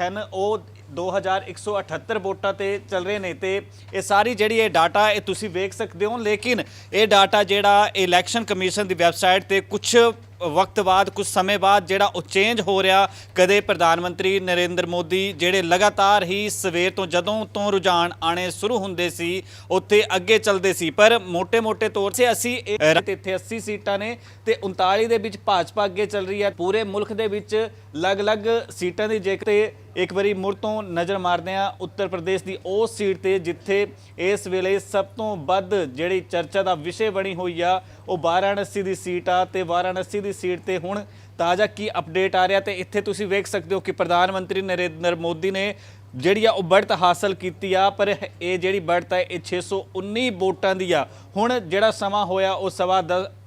ਹਨ, ਉਹ 2178 ਵੋਟਾਂ ਤੇ ਚੱਲ ਰਹੇ ਨੇ ਤੇ ਇਹ ਸਾਰੀ ਜਿਹੜੀ ਇਹ ਡਾਟਾ ਇਹ ਤੁਸੀਂ ਵੇਖ ਸਕਦੇ ਹੋ ਲੇਕਿਨ ਇਹ ਡਾਟਾ ਜਿਹੜਾ ਇਲੈਕਸ਼ਨ ਕਮਿਸ਼ਨ ਦੀ ਵੈਬਸਾਈਟ ਤੇ ਕੁਝ ਵਕਤ ਬਾਅਦ ਕੁਝ ਸਮੇਂ ਬਾਅਦ ਜਿਹੜਾ ਉਹ ਚੇਂਜ ਹੋ ਰਿਹਾ ਕਦੇ ਪ੍ਰਧਾਨ ਮੰਤਰੀ ਨਰਿੰਦਰ ਮੋਦੀ ਜਿਹੜੇ ਲਗਾਤਾਰ ਹੀ ਸਵੇਰ ਤੋਂ ਜਦੋਂ ਤੋਂ ਰੁਝਾਨ ਆਣੇ ਸ਼ੁਰੂ ਹੁੰਦੇ ਸੀ ਉੱਥੇ ਅੱਗੇ ਚੱਲਦੇ ਸੀ ਪਰ ਮੋਟੇ ਮੋਟੇ ਤੌਰ 'ਤੇ ਅਸੀਂ ਇੱਥੇ 80 ਸੀਟਾਂ ਨੇ ਤੇ 39 ਦੇ ਵਿੱਚ ਭਾਜਪਾ ਅੱਗੇ ਚੱਲ ਰਹੀ ਹੈ ਪੂਰੇ ਮੁਲਕ ਦੇ ਵਿੱਚ ਅਲੱਗ-ਅਲੱਗ ਸੀਟਾਂ ਦੀ ਜੇਕਰ ਇੱਕ ਵਾਰੀ ਮੁੜ ਤੋਂ ਨਜ਼ਰ ਮਾਰਦੇ ਆ ਉੱਤਰ ਪ੍ਰਦੇਸ਼ ਦੀ ਉਹ ਸੀਟ ਤੇ ਜਿੱਥੇ ਇਸ ਵੇਲੇ ਸਭ ਤੋਂ ਵੱਧ ਜਿਹੜੀ ਚਰਚਾ ਦਾ ਵਿਸ਼ੇ ਬਣੀ ਹੋਈ ਆ, ਉਹ ਵਾਰਾਣਸੀ ਦੀ ਸੀਟ ਆ ਤੇ ਵਾਰਾਣਸੀ ਦੀ ਸੀਟ ਤੇ ਹੁਣ ਤਾਜ਼ਾ ਕੀ ਅਪਡੇਟ ਆ ਰਿਹਾ ਤੇ ਇੱਥੇ ਤੁਸੀਂ ਵੇਖ ਸਕਦੇ ਹੋ ਕਿ ਪ੍ਰਧਾਨ ਮੰਤਰੀ ਨਰਿੰਦਰ ਮੋਦੀ ਨੇ ਜਿਹੜੀ ਆ ਉਹ ਬੜਤ ਹਾਸਲ ਕੀਤੀ ਆ, ਪਰ ਇਹ ਜਿਹੜੀ ਬੜਤ ਹੈ ਇਹ 619 ਵੋਟਾਂ ਦੀ ਆ। ਹੁਣ ਜਿਹੜਾ ਸਮਾਂ ਹੋਇਆ, ਉਹ ਸਵਾ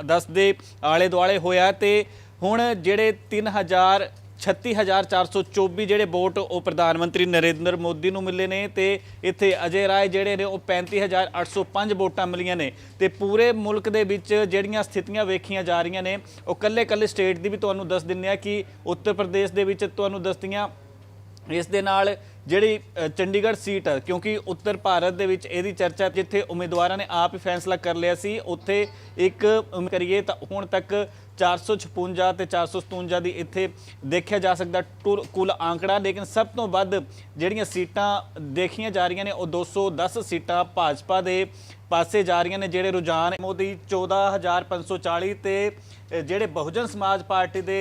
10 ਦੇ ਆਲੇ ਦੁਆਲੇ ਹੋਇਆ ਤੇ ਹੁਣ ਜਿਹੜੇ 3000 36424 ਜਿਹੜੇ ਵੋਟ ਉਹ ਪ੍ਰਧਾਨ ਮੰਤਰੀ ਨਰਿੰਦਰ ਮੋਦੀ ਨੂੰ ਮਿਲੇ ਨੇ ਤੇ ਇੱਥੇ ਅਜੇ ਰਾਏ ਜਿਹੜੇ ਨੇ ਉਹ 35805 ਵੋਟਾਂ ਮਿਲੀਆਂ ਨੇ ਤੇ ਪੂਰੇ ਮੁਲਕ ਦੇ ਵਿੱਚ ਜਿਹੜੀਆਂ ਸਥਿਤੀਆਂ ਵੇਖੀਆਂ ਜਾ ਰਹੀਆਂ ਨੇ, ਉਹ ਕੱਲੇ-ਕੱਲੇ ਸਟੇਟ ਦੀ ਵੀ ਤੁਹਾਨੂੰ ਦੱਸ ਦਿੰਨੇ ਆ ਕਿ ਉੱਤਰ ਪ੍ਰਦੇਸ਼ ਦੇ ਵਿੱਚ ਤੁਹਾਨੂੰ ਦੱਸਦੀਆਂ, ਇਸ ਦੇ ਨਾਲ ਜਿਹੜੀ ਚੰਡੀਗੜ੍ਹ ਸੀਟ ਹੈ ਕਿਉਂਕਿ ਉੱਤਰ ਭਾਰਤ ਦੇ ਵਿੱਚ ਇਹਦੀ ਚਰਚਾ ਜਿੱਥੇ ਉਮੀਦਵਾਰਾਂ ਨੇ ਆਪ ਹੀ ਫੈਸਲਾ ਕਰ ਲਿਆ ਸੀ, ਉੱਥੇ ਇੱਕ ਕਰੀਏ ਤਾਂ ਹੁਣ ਤੱਕ 456 ਤੇ 457 ਦੀ ਇੱਥੇ ਦੇਖਿਆ ਜਾ ਸਕਦਾ ਟੁਰ- ਕੁੱਲ ਆંકੜਾ ਲੇਕਿਨ ਸਭ ਤੋਂ ਵੱਧ ਜਿਹੜੀਆਂ ਸੀਟਾਂ ਦੇਖੀਆਂ ਜਾ ਰਹੀਆਂ ਨੇ ਉਹ 210 ਸੀਟਾਂ ਭਾਜਪਾ ਦੇ ਪਾਸੇ ਜਾ ਰਹੀਆਂ ਨੇ ਜਿਹੜੇ ਰੁਝਾਨ ਮੋਦੀ 14540 ਤੇ ਅ, ਜਿਹੜੇ ਬਹੁਜਨ ਸਮਾਜ ਪਾਰਟੀ ਦੇ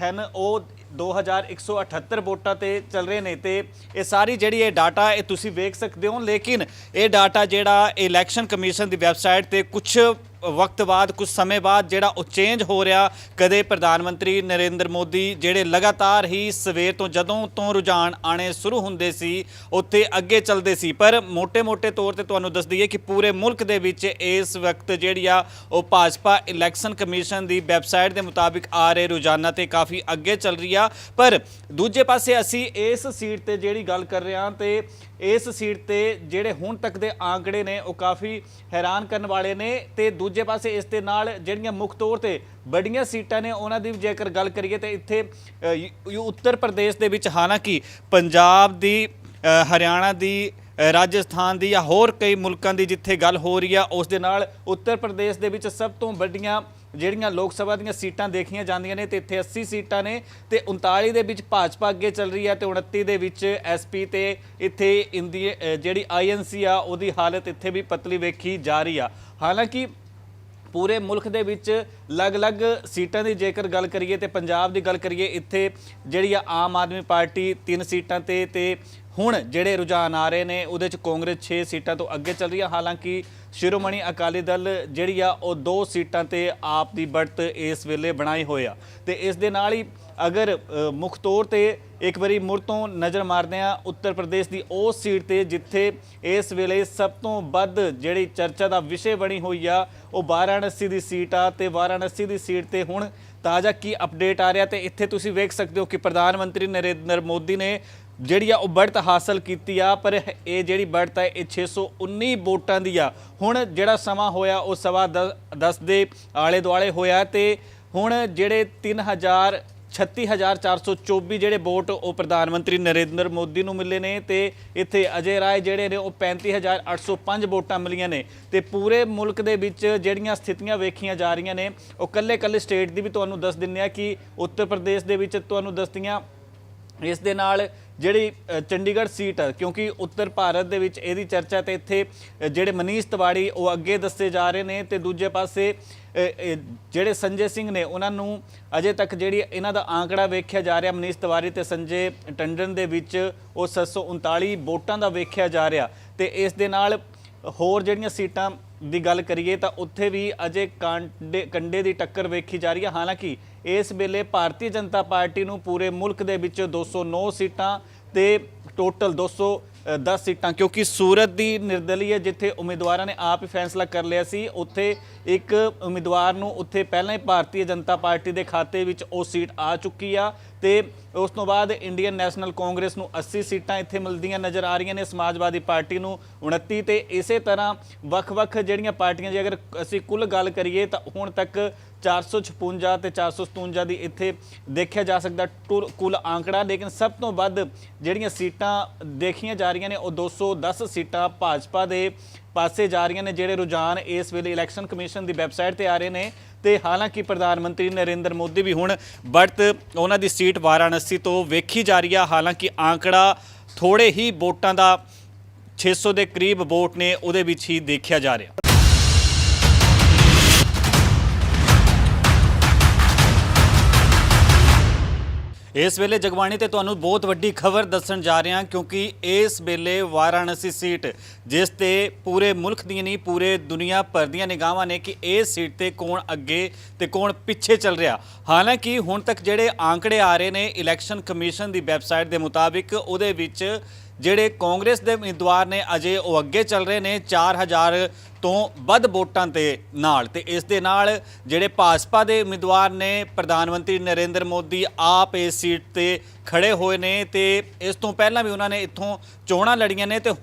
ਹਨ ਉਹ 2178 ਵੋਟਾਂ ਤੇ ਚੱਲ ਰਹੇ ਨੇ। ਤੇ ਇਹ ਸਾਰੀ ਜਿਹੜੀ ਇਹ ਡਾਟਾ ਇਹ ਤੁਸੀਂ ਵੇਖ ਸਕਦੇ ਹੋ ਲੇਕਿਨ ਇਹ ਡਾਟਾ ਜਿਹੜਾ ਇਲੈਕਸ਼ਨ ਕਮਿਸ਼ਨ ਦੀ ਵੈਬਸਾਈਟ ਤੇ ਕੁਝ ਵਕਤ ਬਾਅਦ ਕੁਝ ਸਮੇਂ ਬਾਅਦ ਜਿਹੜਾ ਉਹ ਚੇਂਜ ਹੋ ਰਿਹਾ, ਕਦੇ ਪ੍ਰਧਾਨ ਮੰਤਰੀ ਨਰਿੰਦਰ ਮੋਦੀ ਜਿਹੜੇ ਲਗਾਤਾਰ ਹੀ ਸਵੇਰ ਤੋਂ ਜਦੋਂ ਤੋਂ ਰੁਝਾਨ ਆਣੇ ਸ਼ੁਰੂ ਹੁੰਦੇ ਸੀ, ਉੱਥੇ ਅੱਗੇ ਚੱਲਦੇ ਸੀ। ਪਰ ਮੋٹے-ਮੋٹے ਤੌਰ ਤੇ ਤੁਹਾਨੂੰ ਦੱਸ ਦਈਏ ਕਿ ਪੂਰੇ ਮੁਲਕ ਦੇ ਵਿੱਚ ਇਸ ਵਕਤ ਜਿਹੜੀ ਆ, ਉਹ ਭਾਜਪਾ ਇਲੈਕਸ਼ਨ ਕਮਿਸ਼ਨ ਦੀ ਵੈਬਸਾਈਟ ਦੇ ਮੁਤਾਬਿਕ ਆ ਰਹੇ ਰੁਝਾਨਾਂ ਤੇ ਕਾਫੀ ਅੱਗੇ ਚੱਲ ਰਹੀ ਆ। ਪਰ ਦੂਜੇ ਪਾਸੇ ਅਸੀਂ ਇਸ ਸੀਟ ਤੇ ਜਿਹੜੀ ਗੱਲ ਕਰ ਰਹੇ ਹਾਂ ਤੇ ਇਸ ਸੀਟ ਤੇ ਜਿਹੜੇ ਹੁਣ ਤੱਕ ਦੇ ਆંકੜੇ ਨੇ, ਉਹ ਕਾਫੀ ਹੈਰਾਨ ਕਰਨ ਵਾਲੇ ਨੇ ਤੇ ਦੂਜੇ ਪਾਸੇ ਇਸ ਦੇ ਨਾਲ ਜਿਹੜੀਆਂ ਮੁੱਖ ਤੌਰ ਤੇ ਵੱਡੀਆਂ ਸੀਟਾਂ ਨੇ, ਉਹਨਾਂ ਦੀ ਜੇਕਰ ਗੱਲ ਕਰੀਏ ਤੇ ਇੱਥੇ ਉੱਤਰ ਪ੍ਰਦੇਸ਼ ਦੇ ਵਿੱਚ ਹਾਲਾਂਕਿ ਪੰਜਾਬ ਦੀ ਹਰਿਆਣਾ ਦੀ ਰਾਜਸਥਾਨ ਦੀ ਜਾਂ ਹੋਰ ਕਈ ਮੁਲਕਾਂ ਦੀ ਜਿੱਥੇ ਗੱਲ ਹੋ ਰਹੀ ਆ, ਉਸ ਦੇ ਨਾਲ ਉੱਤਰ ਪ੍ਰਦੇਸ਼ ਦੇ ਵਿੱਚ ਸਭ ਤੋਂ ਵੱਡੀਆਂ ਜਿਹੜੀਆਂ ਲੋਕ ਸਭਾ ਦੀਆਂ ਸੀਟਾਂ ਦੇਖੀਆਂ ਜਾਂਦੀਆਂ ਨੇ ਤੇ ਇੱਥੇ 80 ਸੀਟਾਂ ਨੇ ਤੇ 39 ਦੇ ਵਿੱਚ ਭਾਜਪਾ ਅੱਗੇ ਚੱਲ ਰਹੀ ਹੈ ਤੇ 29 ਦੇ ਵਿੱਚ ਐਸਪੀ ਤੇ ਇੱਥੇ ਇੰਦੀ ਅ, ਜਿਹੜੀ ਆਈਐਨਸੀ ਆ ਉਹਦੀ ਹਾਲਤ ਇੱਥੇ ਵੀ ਪਤਲੀ ਵੇਖੀ ਜਾ ਰਹੀ ਆ। ਹਾਲਾਂਕਿ ਪੂਰੇ ਮੁਲਕ ਦੇ ਵਿੱਚ ਅਲੱਗ-ਅਲੱਗ ਸੀਟਾਂ ਦੀ ਜੇਕਰ ਗੱਲ ਕਰੀਏ ਤੇ ਪੰਜਾਬ ਦੀ ਗੱਲ ਕਰੀਏ ਇੱਥੇ ਜਿਹੜੀ ਆ ਆਮ ਆਦਮੀ ਪਾਰਟੀ ਤਿੰਨ ਸੀਟਾਂ ਤੇ ਤੇ ਹੁਣ ਜਿਹੜੇ ਰੁਝਾਨ ਆ ਰਹੇ ਨੇ, ਉਹਦੇ 'ਚ ਕਾਂਗਰਸ 6 ਸੀਟਾਂ ਤੋਂ ਅੱਗੇ ਚੱਲ ਰਹੀ ਆ। ਹਾਲਾਂਕਿ ਸ਼ਿਰੋਮਣੀ ਅਕਾਲੀ ਦਲ ਜਿਹੜੀ ਆ, ਉਹ 2 ਸੀਟਾਂ ਤੇ ਆਪ ਦੀ ਬੜਤ ਇਸ ਵੇਲੇ ਬਣਾਈ ਹੋਈ ਆ। ਤੇ ਇਸ ਦੇ ਨਾਲ ਹੀ ਅਗਰ ਮੁੱਖ ਤੌਰ ਤੇ ਇੱਕ ਵਾਰੀ ਮੁੜ ਤੋਂ ਨਜ਼ਰ ਮਾਰਦੇ ਆ, ਉੱਤਰ ਪ੍ਰਦੇਸ਼ ਦੀ ਉਹ ਸੀਟ ਤੇ ਜਿੱਥੇ ਇਸ ਵੇਲੇ ਸਭ ਤੋਂ ਵੱਧ ਜਿਹੜੀ ਚਰਚਾ ਦਾ ਵਿਸ਼ੇ ਬਣੀ ਹੋਈ ਆ, ਉਹ ਵਾਰਾਣਸੀ ਦੀ ਸੀਟ ਆ। ਤੇ ਵਾਰਾਣਸੀ ਦੀ ਸੀਟ ਤੇ ਹੁਣ ਤਾਜ਼ਾ ਕੀ ਅਪਡੇਟ ਆ ਰਿਹਾ ਤੇ ਇੱਥੇ ਤੁਸੀਂ ਵੇਖ ਸਕਦੇ ਹੋ ਕਿ ਪ੍ਰਧਾਨ ਮੰਤਰੀ ਨਰਿੰਦਰ ਮੋਦੀ ਨੇ ਜਿਹੜੀ ਆ ਉਹ ਬੜਤ ਹਾਸਲ ਕੀਤੀ ਆ, ਪਰ ਇਹ ਜਿਹੜੀ ਬੜਤ ਹੈ ਇਹ 619 ਵੋਟਾਂ ਦੀ ਆ। ਹੁਣ ਜਿਹੜਾ ਸਮਾਂ ਹੋਇਆ, ਉਹ ਸਵਾ 10 ਦੇ ਆਲੇ ਦੁਆਲੇ ਹੋਇਆ ਤੇ ਹੁਣ ਜਿਹੜੇ 3000 36424 ਜਿਹੜੇ ਵੋਟ ਉਹ ਪ੍ਰਧਾਨ ਮੰਤਰੀ ਨਰਿੰਦਰ ਮੋਦੀ ਨੂੰ ਮਿਲੇ ਨੇ ਤੇ ਇੱਥੇ ਅਜੇ ਰਾਏ ਜਿਹੜੇ ਨੇ ਉਹ 35805 ਵੋਟਾਂ ਮਿਲੀਆਂ ਨੇ ਤੇ ਪੂਰੇ ਮੁਲਕ ਦੇ ਵਿੱਚ ਜਿਹੜੀਆਂ ਸਥਿਤੀਆਂ ਵੇਖੀਆਂ ਜਾ ਰਹੀਆਂ ਨੇ, ਉਹ ਕੱਲੇ-ਕੱਲੇ ਸਟੇਟ ਦੀ ਵੀ ਤੁਹਾਨੂੰ ਦੱਸ ਦਿੰਨੇ ਆ ਕਿ ਉੱਤਰ ਪ੍ਰਦੇਸ਼ ਦੇ ਵਿੱਚ ਤੁਹਾਨੂੰ ਦੱਸਦੀਆਂ, ਇਸ ਦੇ ਨਾਲ ਜਿਹੜੀ ਚੰਡੀਗੜ੍ਹ ਸੀਟ ਹੈ ਕਿਉਂਕਿ ਉੱਤਰ ਭਾਰਤ ਦੇ ਵਿੱਚ ਇਹਦੀ ਚਰਚਾ ਤੇ ਇੱਥੇ ਜਿਹੜੇ ਮਨੀਸ਼ ਤਿਵਾੜੀ ਉਹ ਅੱਗੇ ਦੱਸੇ ਜਾ ਰਹੇ ਨੇ ਤੇ ਦੂਜੇ ਪਾਸੇ ਜਿਹੜੇ ਸੰਜੇ ਸਿੰਘ ਨੇ ਉਹਨਾਂ ਨੂੰ ਅਜੇ ਤੱਕ ਜਿਹੜੀ ਇਹਨਾਂ ਦਾ ਆંકੜਾ ਵੇਖਿਆ ਜਾ ਰਿਹਾ, ਮਨੀਸ਼ ਤਿਵਾੜੀ ਤੇ ਸੰਜੇ ਟੰਡਨ ਦੇ ਵਿੱਚ ਉਹ 739 ਵੋਟਾਂ ਦਾ ਵੇਖਿਆ ਜਾ ਰਿਹਾ ਤੇ ਇਸ ਦੇ ਨਾਲ ਹੋਰ ਜਿਹੜੀਆਂ ਸੀਟਾਂ ਦੀ ਗੱਲ ਕਰੀਏ ਤਾਂ ਉੱਥੇ ਵੀ ਅਜੇ ਕਾਂਡੇ, ਕੰਡੇ ਦੀ ਟੱਕਰ ਵੇਖੀ ਜਾ ਰਹੀ ਹੈ। ਹਾਲਾਂਕਿ ਇਸ ਵੇਲੇ ਭਾਰਤੀ ਜਨਤਾ ਪਾਰਟੀ ਨੂੰ ਪੂਰੇ ਮੁਲਕ ਦੇ ਵਿੱਚ 209 ਸੀਟਾਂ ਤੇ ਟੋਟਲ 210 ਸੀਟਾਂ, ਕਿਉਂਕਿ ਸੂਰਤ ਦੀ ਨਿਰਦਲੀ ਹੈ ਜਿੱਥੇ ਉਮੀਦਵਾਰਾਂ ਨੇ ਆਪ ਹੀ ਫੈਸਲਾ ਕਰ ਲਿਆ ਸੀ, ਉੱਥੇ ਇੱਕ ਉਮੀਦਵਾਰ ਨੂੰ ਉੱਥੇ ਪਹਿਲਾਂ ਹੀ ਭਾਰਤੀ ਜਨਤਾ ਪਾਰਟੀ ਦੇ ਖਾਤੇ ਵਿੱਚ ਉਹ ਸੀਟ ਆ ਚੁੱਕੀ ਆ ਤੇ ਉਸ ਤੋਂ ਬਾਅਦ ਇੰਡੀਅਨ ਨੈਸ਼ਨਲ ਕਾਂਗਰਸ ਨੂੰ 80 ਸੀਟਾਂ ਇੱਥੇ ਮਿਲਦੀਆਂ ਨਜ਼ਰ ਆ ਰਹੀਆਂ ਨੇ ਸਮਾਜਵਾਦੀ ਪਾਰਟੀ ਨੂੰ 29 ਤੇ ਇਸੇ ਤਰ੍ਹਾਂ ਵੱਖ-ਵੱਖ ਜਿਹੜੀਆਂ ਪਾਰਟੀਆਂ, ਜੇ ਅਗਰ ਅਸੀਂ ਕੁੱਲ ਗੱਲ ਕਰੀਏ ਤਾਂ ਹੁਣ ਤੱਕ 456 ਤੇ 457 ਦੀ ਇੱਥੇ ਦੇਖਿਆ ਜਾ ਸਕਦਾ ਕੁੱਲ ਆંકੜਾ ਲੇਕਿਨ ਸਭ ਤੋਂ ਵੱਧ ਜਿਹੜੀਆਂ ਸੀਟਾਂ ਦੇਖੀਆਂ ਜਾ ਰਹੀਆਂ ਨੇ, ਉਹ 210 ਸੀਟਾਂ ਭਾਜਪਾ ਦੇ ਪਾਸੇ ਜਾ ਰਹੀਆਂ ਨੇ, ਜਿਹੜੇ ਰੁਝਾਨ ਇਸ ਵੇਲੇ ਇਲੈਕਸ਼ਨ ਕਮਿਸ਼ਨ ਦੀ ਵੈਬਸਾਈਟ ਤੇ ਆ ਰਹੇ ਨੇ ਤੇ ਹਾਲਾਂਕਿ ਪ੍ਰਧਾਨ ਮੰਤਰੀ ਨਰਿੰਦਰ ਮੋਦੀ ਵੀ ਹੁਣ ਬਟ ਉਹਨਾਂ ਦੀ ਸੀਟ ਵਾਰਾਣਸੀ ਤੋਂ ਵੇਖੀ ਜਾ ਰਹੀ ਆ। ਹਾਲਾਂਕਿ ਆંકੜਾ ਥੋੜੇ ਹੀ ਵੋਟਾਂ ਦਾ 600 ਦੇ ਕਰੀਬ ਵੋਟ ਨੇ, ਉਹਦੇ ਵਿੱਚ ਹੀ ਦੇਖਿਆ ਜਾ ਰਿਹਾ। ਇਸ ਵੇਲੇ ਜਗਬਾਣੀ ਤੇ ਤੁਹਾਨੂੰ ਬਹੁਤ ਵੱਡੀ ਖਬਰ ਦੱਸਣ ਜਾ ਰਹੇ ਹਾਂ, ਕਿਉਂਕਿ ਇਸ ਵੇਲੇ ਵਾਰਾਣਸੀ ਸੀਟ, ਜਿਸ ਤੇ ਪੂਰੇ ਮੁਲਕ ਦੀਆਂ ਨਹੀਂ, ਪੂਰੇ ਦੁਨੀਆ ਭਰ ਦੀਆਂ ਨਿਗਾਹਾਂ ਨੇ ਕਿ ਇਸ ਸੀਟ ਤੇ ਕੌਣ ਅੱਗੇ ਤੇ ਕੌਣ ਪਿੱਛੇ ਚੱਲ ਰਿਹਾ। ਹਾਲਾਂਕਿ ਹੁਣ ਤੱਕ ਜਿਹੜੇ ਆંકੜੇ ਆ ਰਹੇ ਨੇ, ਇਲੈਕਸ਼ਨ ਕਮਿਸ਼ਨ ਦੀ ਵੈਬਸਾਈਟ ਦੇ ਮੁਤਾਬਿਕ ਉਹਦੇ ਵਿੱਚ ਜਿਹੜੇ ਕਾਂਗਰਸ ਦੇ ਉਮੀਦਵਾਰ ਨੇ, ਅਜੇ ਉਹ ਅੱਗੇ ਚੱਲ ਰਹੇ ਨੇ 4000 ਤੋਂ ਵੱਧ ਵੋਟਾਂ ਤੇ ਨਾਲ। ਤੇ ਇਸ ਦੇ ਨਾਲ ਜਿਹੜੇ ਭਾਜਪਾ ਦੇ ਉਮੀਦਵਾਰ ਨੇ, ਪ੍ਰਧਾਨ ਮੰਤਰੀ ਨਰਿੰਦਰ ਮੋਦੀ ਆਪ ਇਸ ਸੀਟ ਤੇ ਖੜੇ ਹੋਏ ਨੇ ਤੇ ਇਸ ਤੋਂ ਪਹਿਲਾਂ ਵੀ ਉਹਨਾਂ ਨੇ ਇੱਥੋਂ ਚੋਣਾਂ ਲੜੀਆਂ ਨੇ ਤੇ ਹੁਣ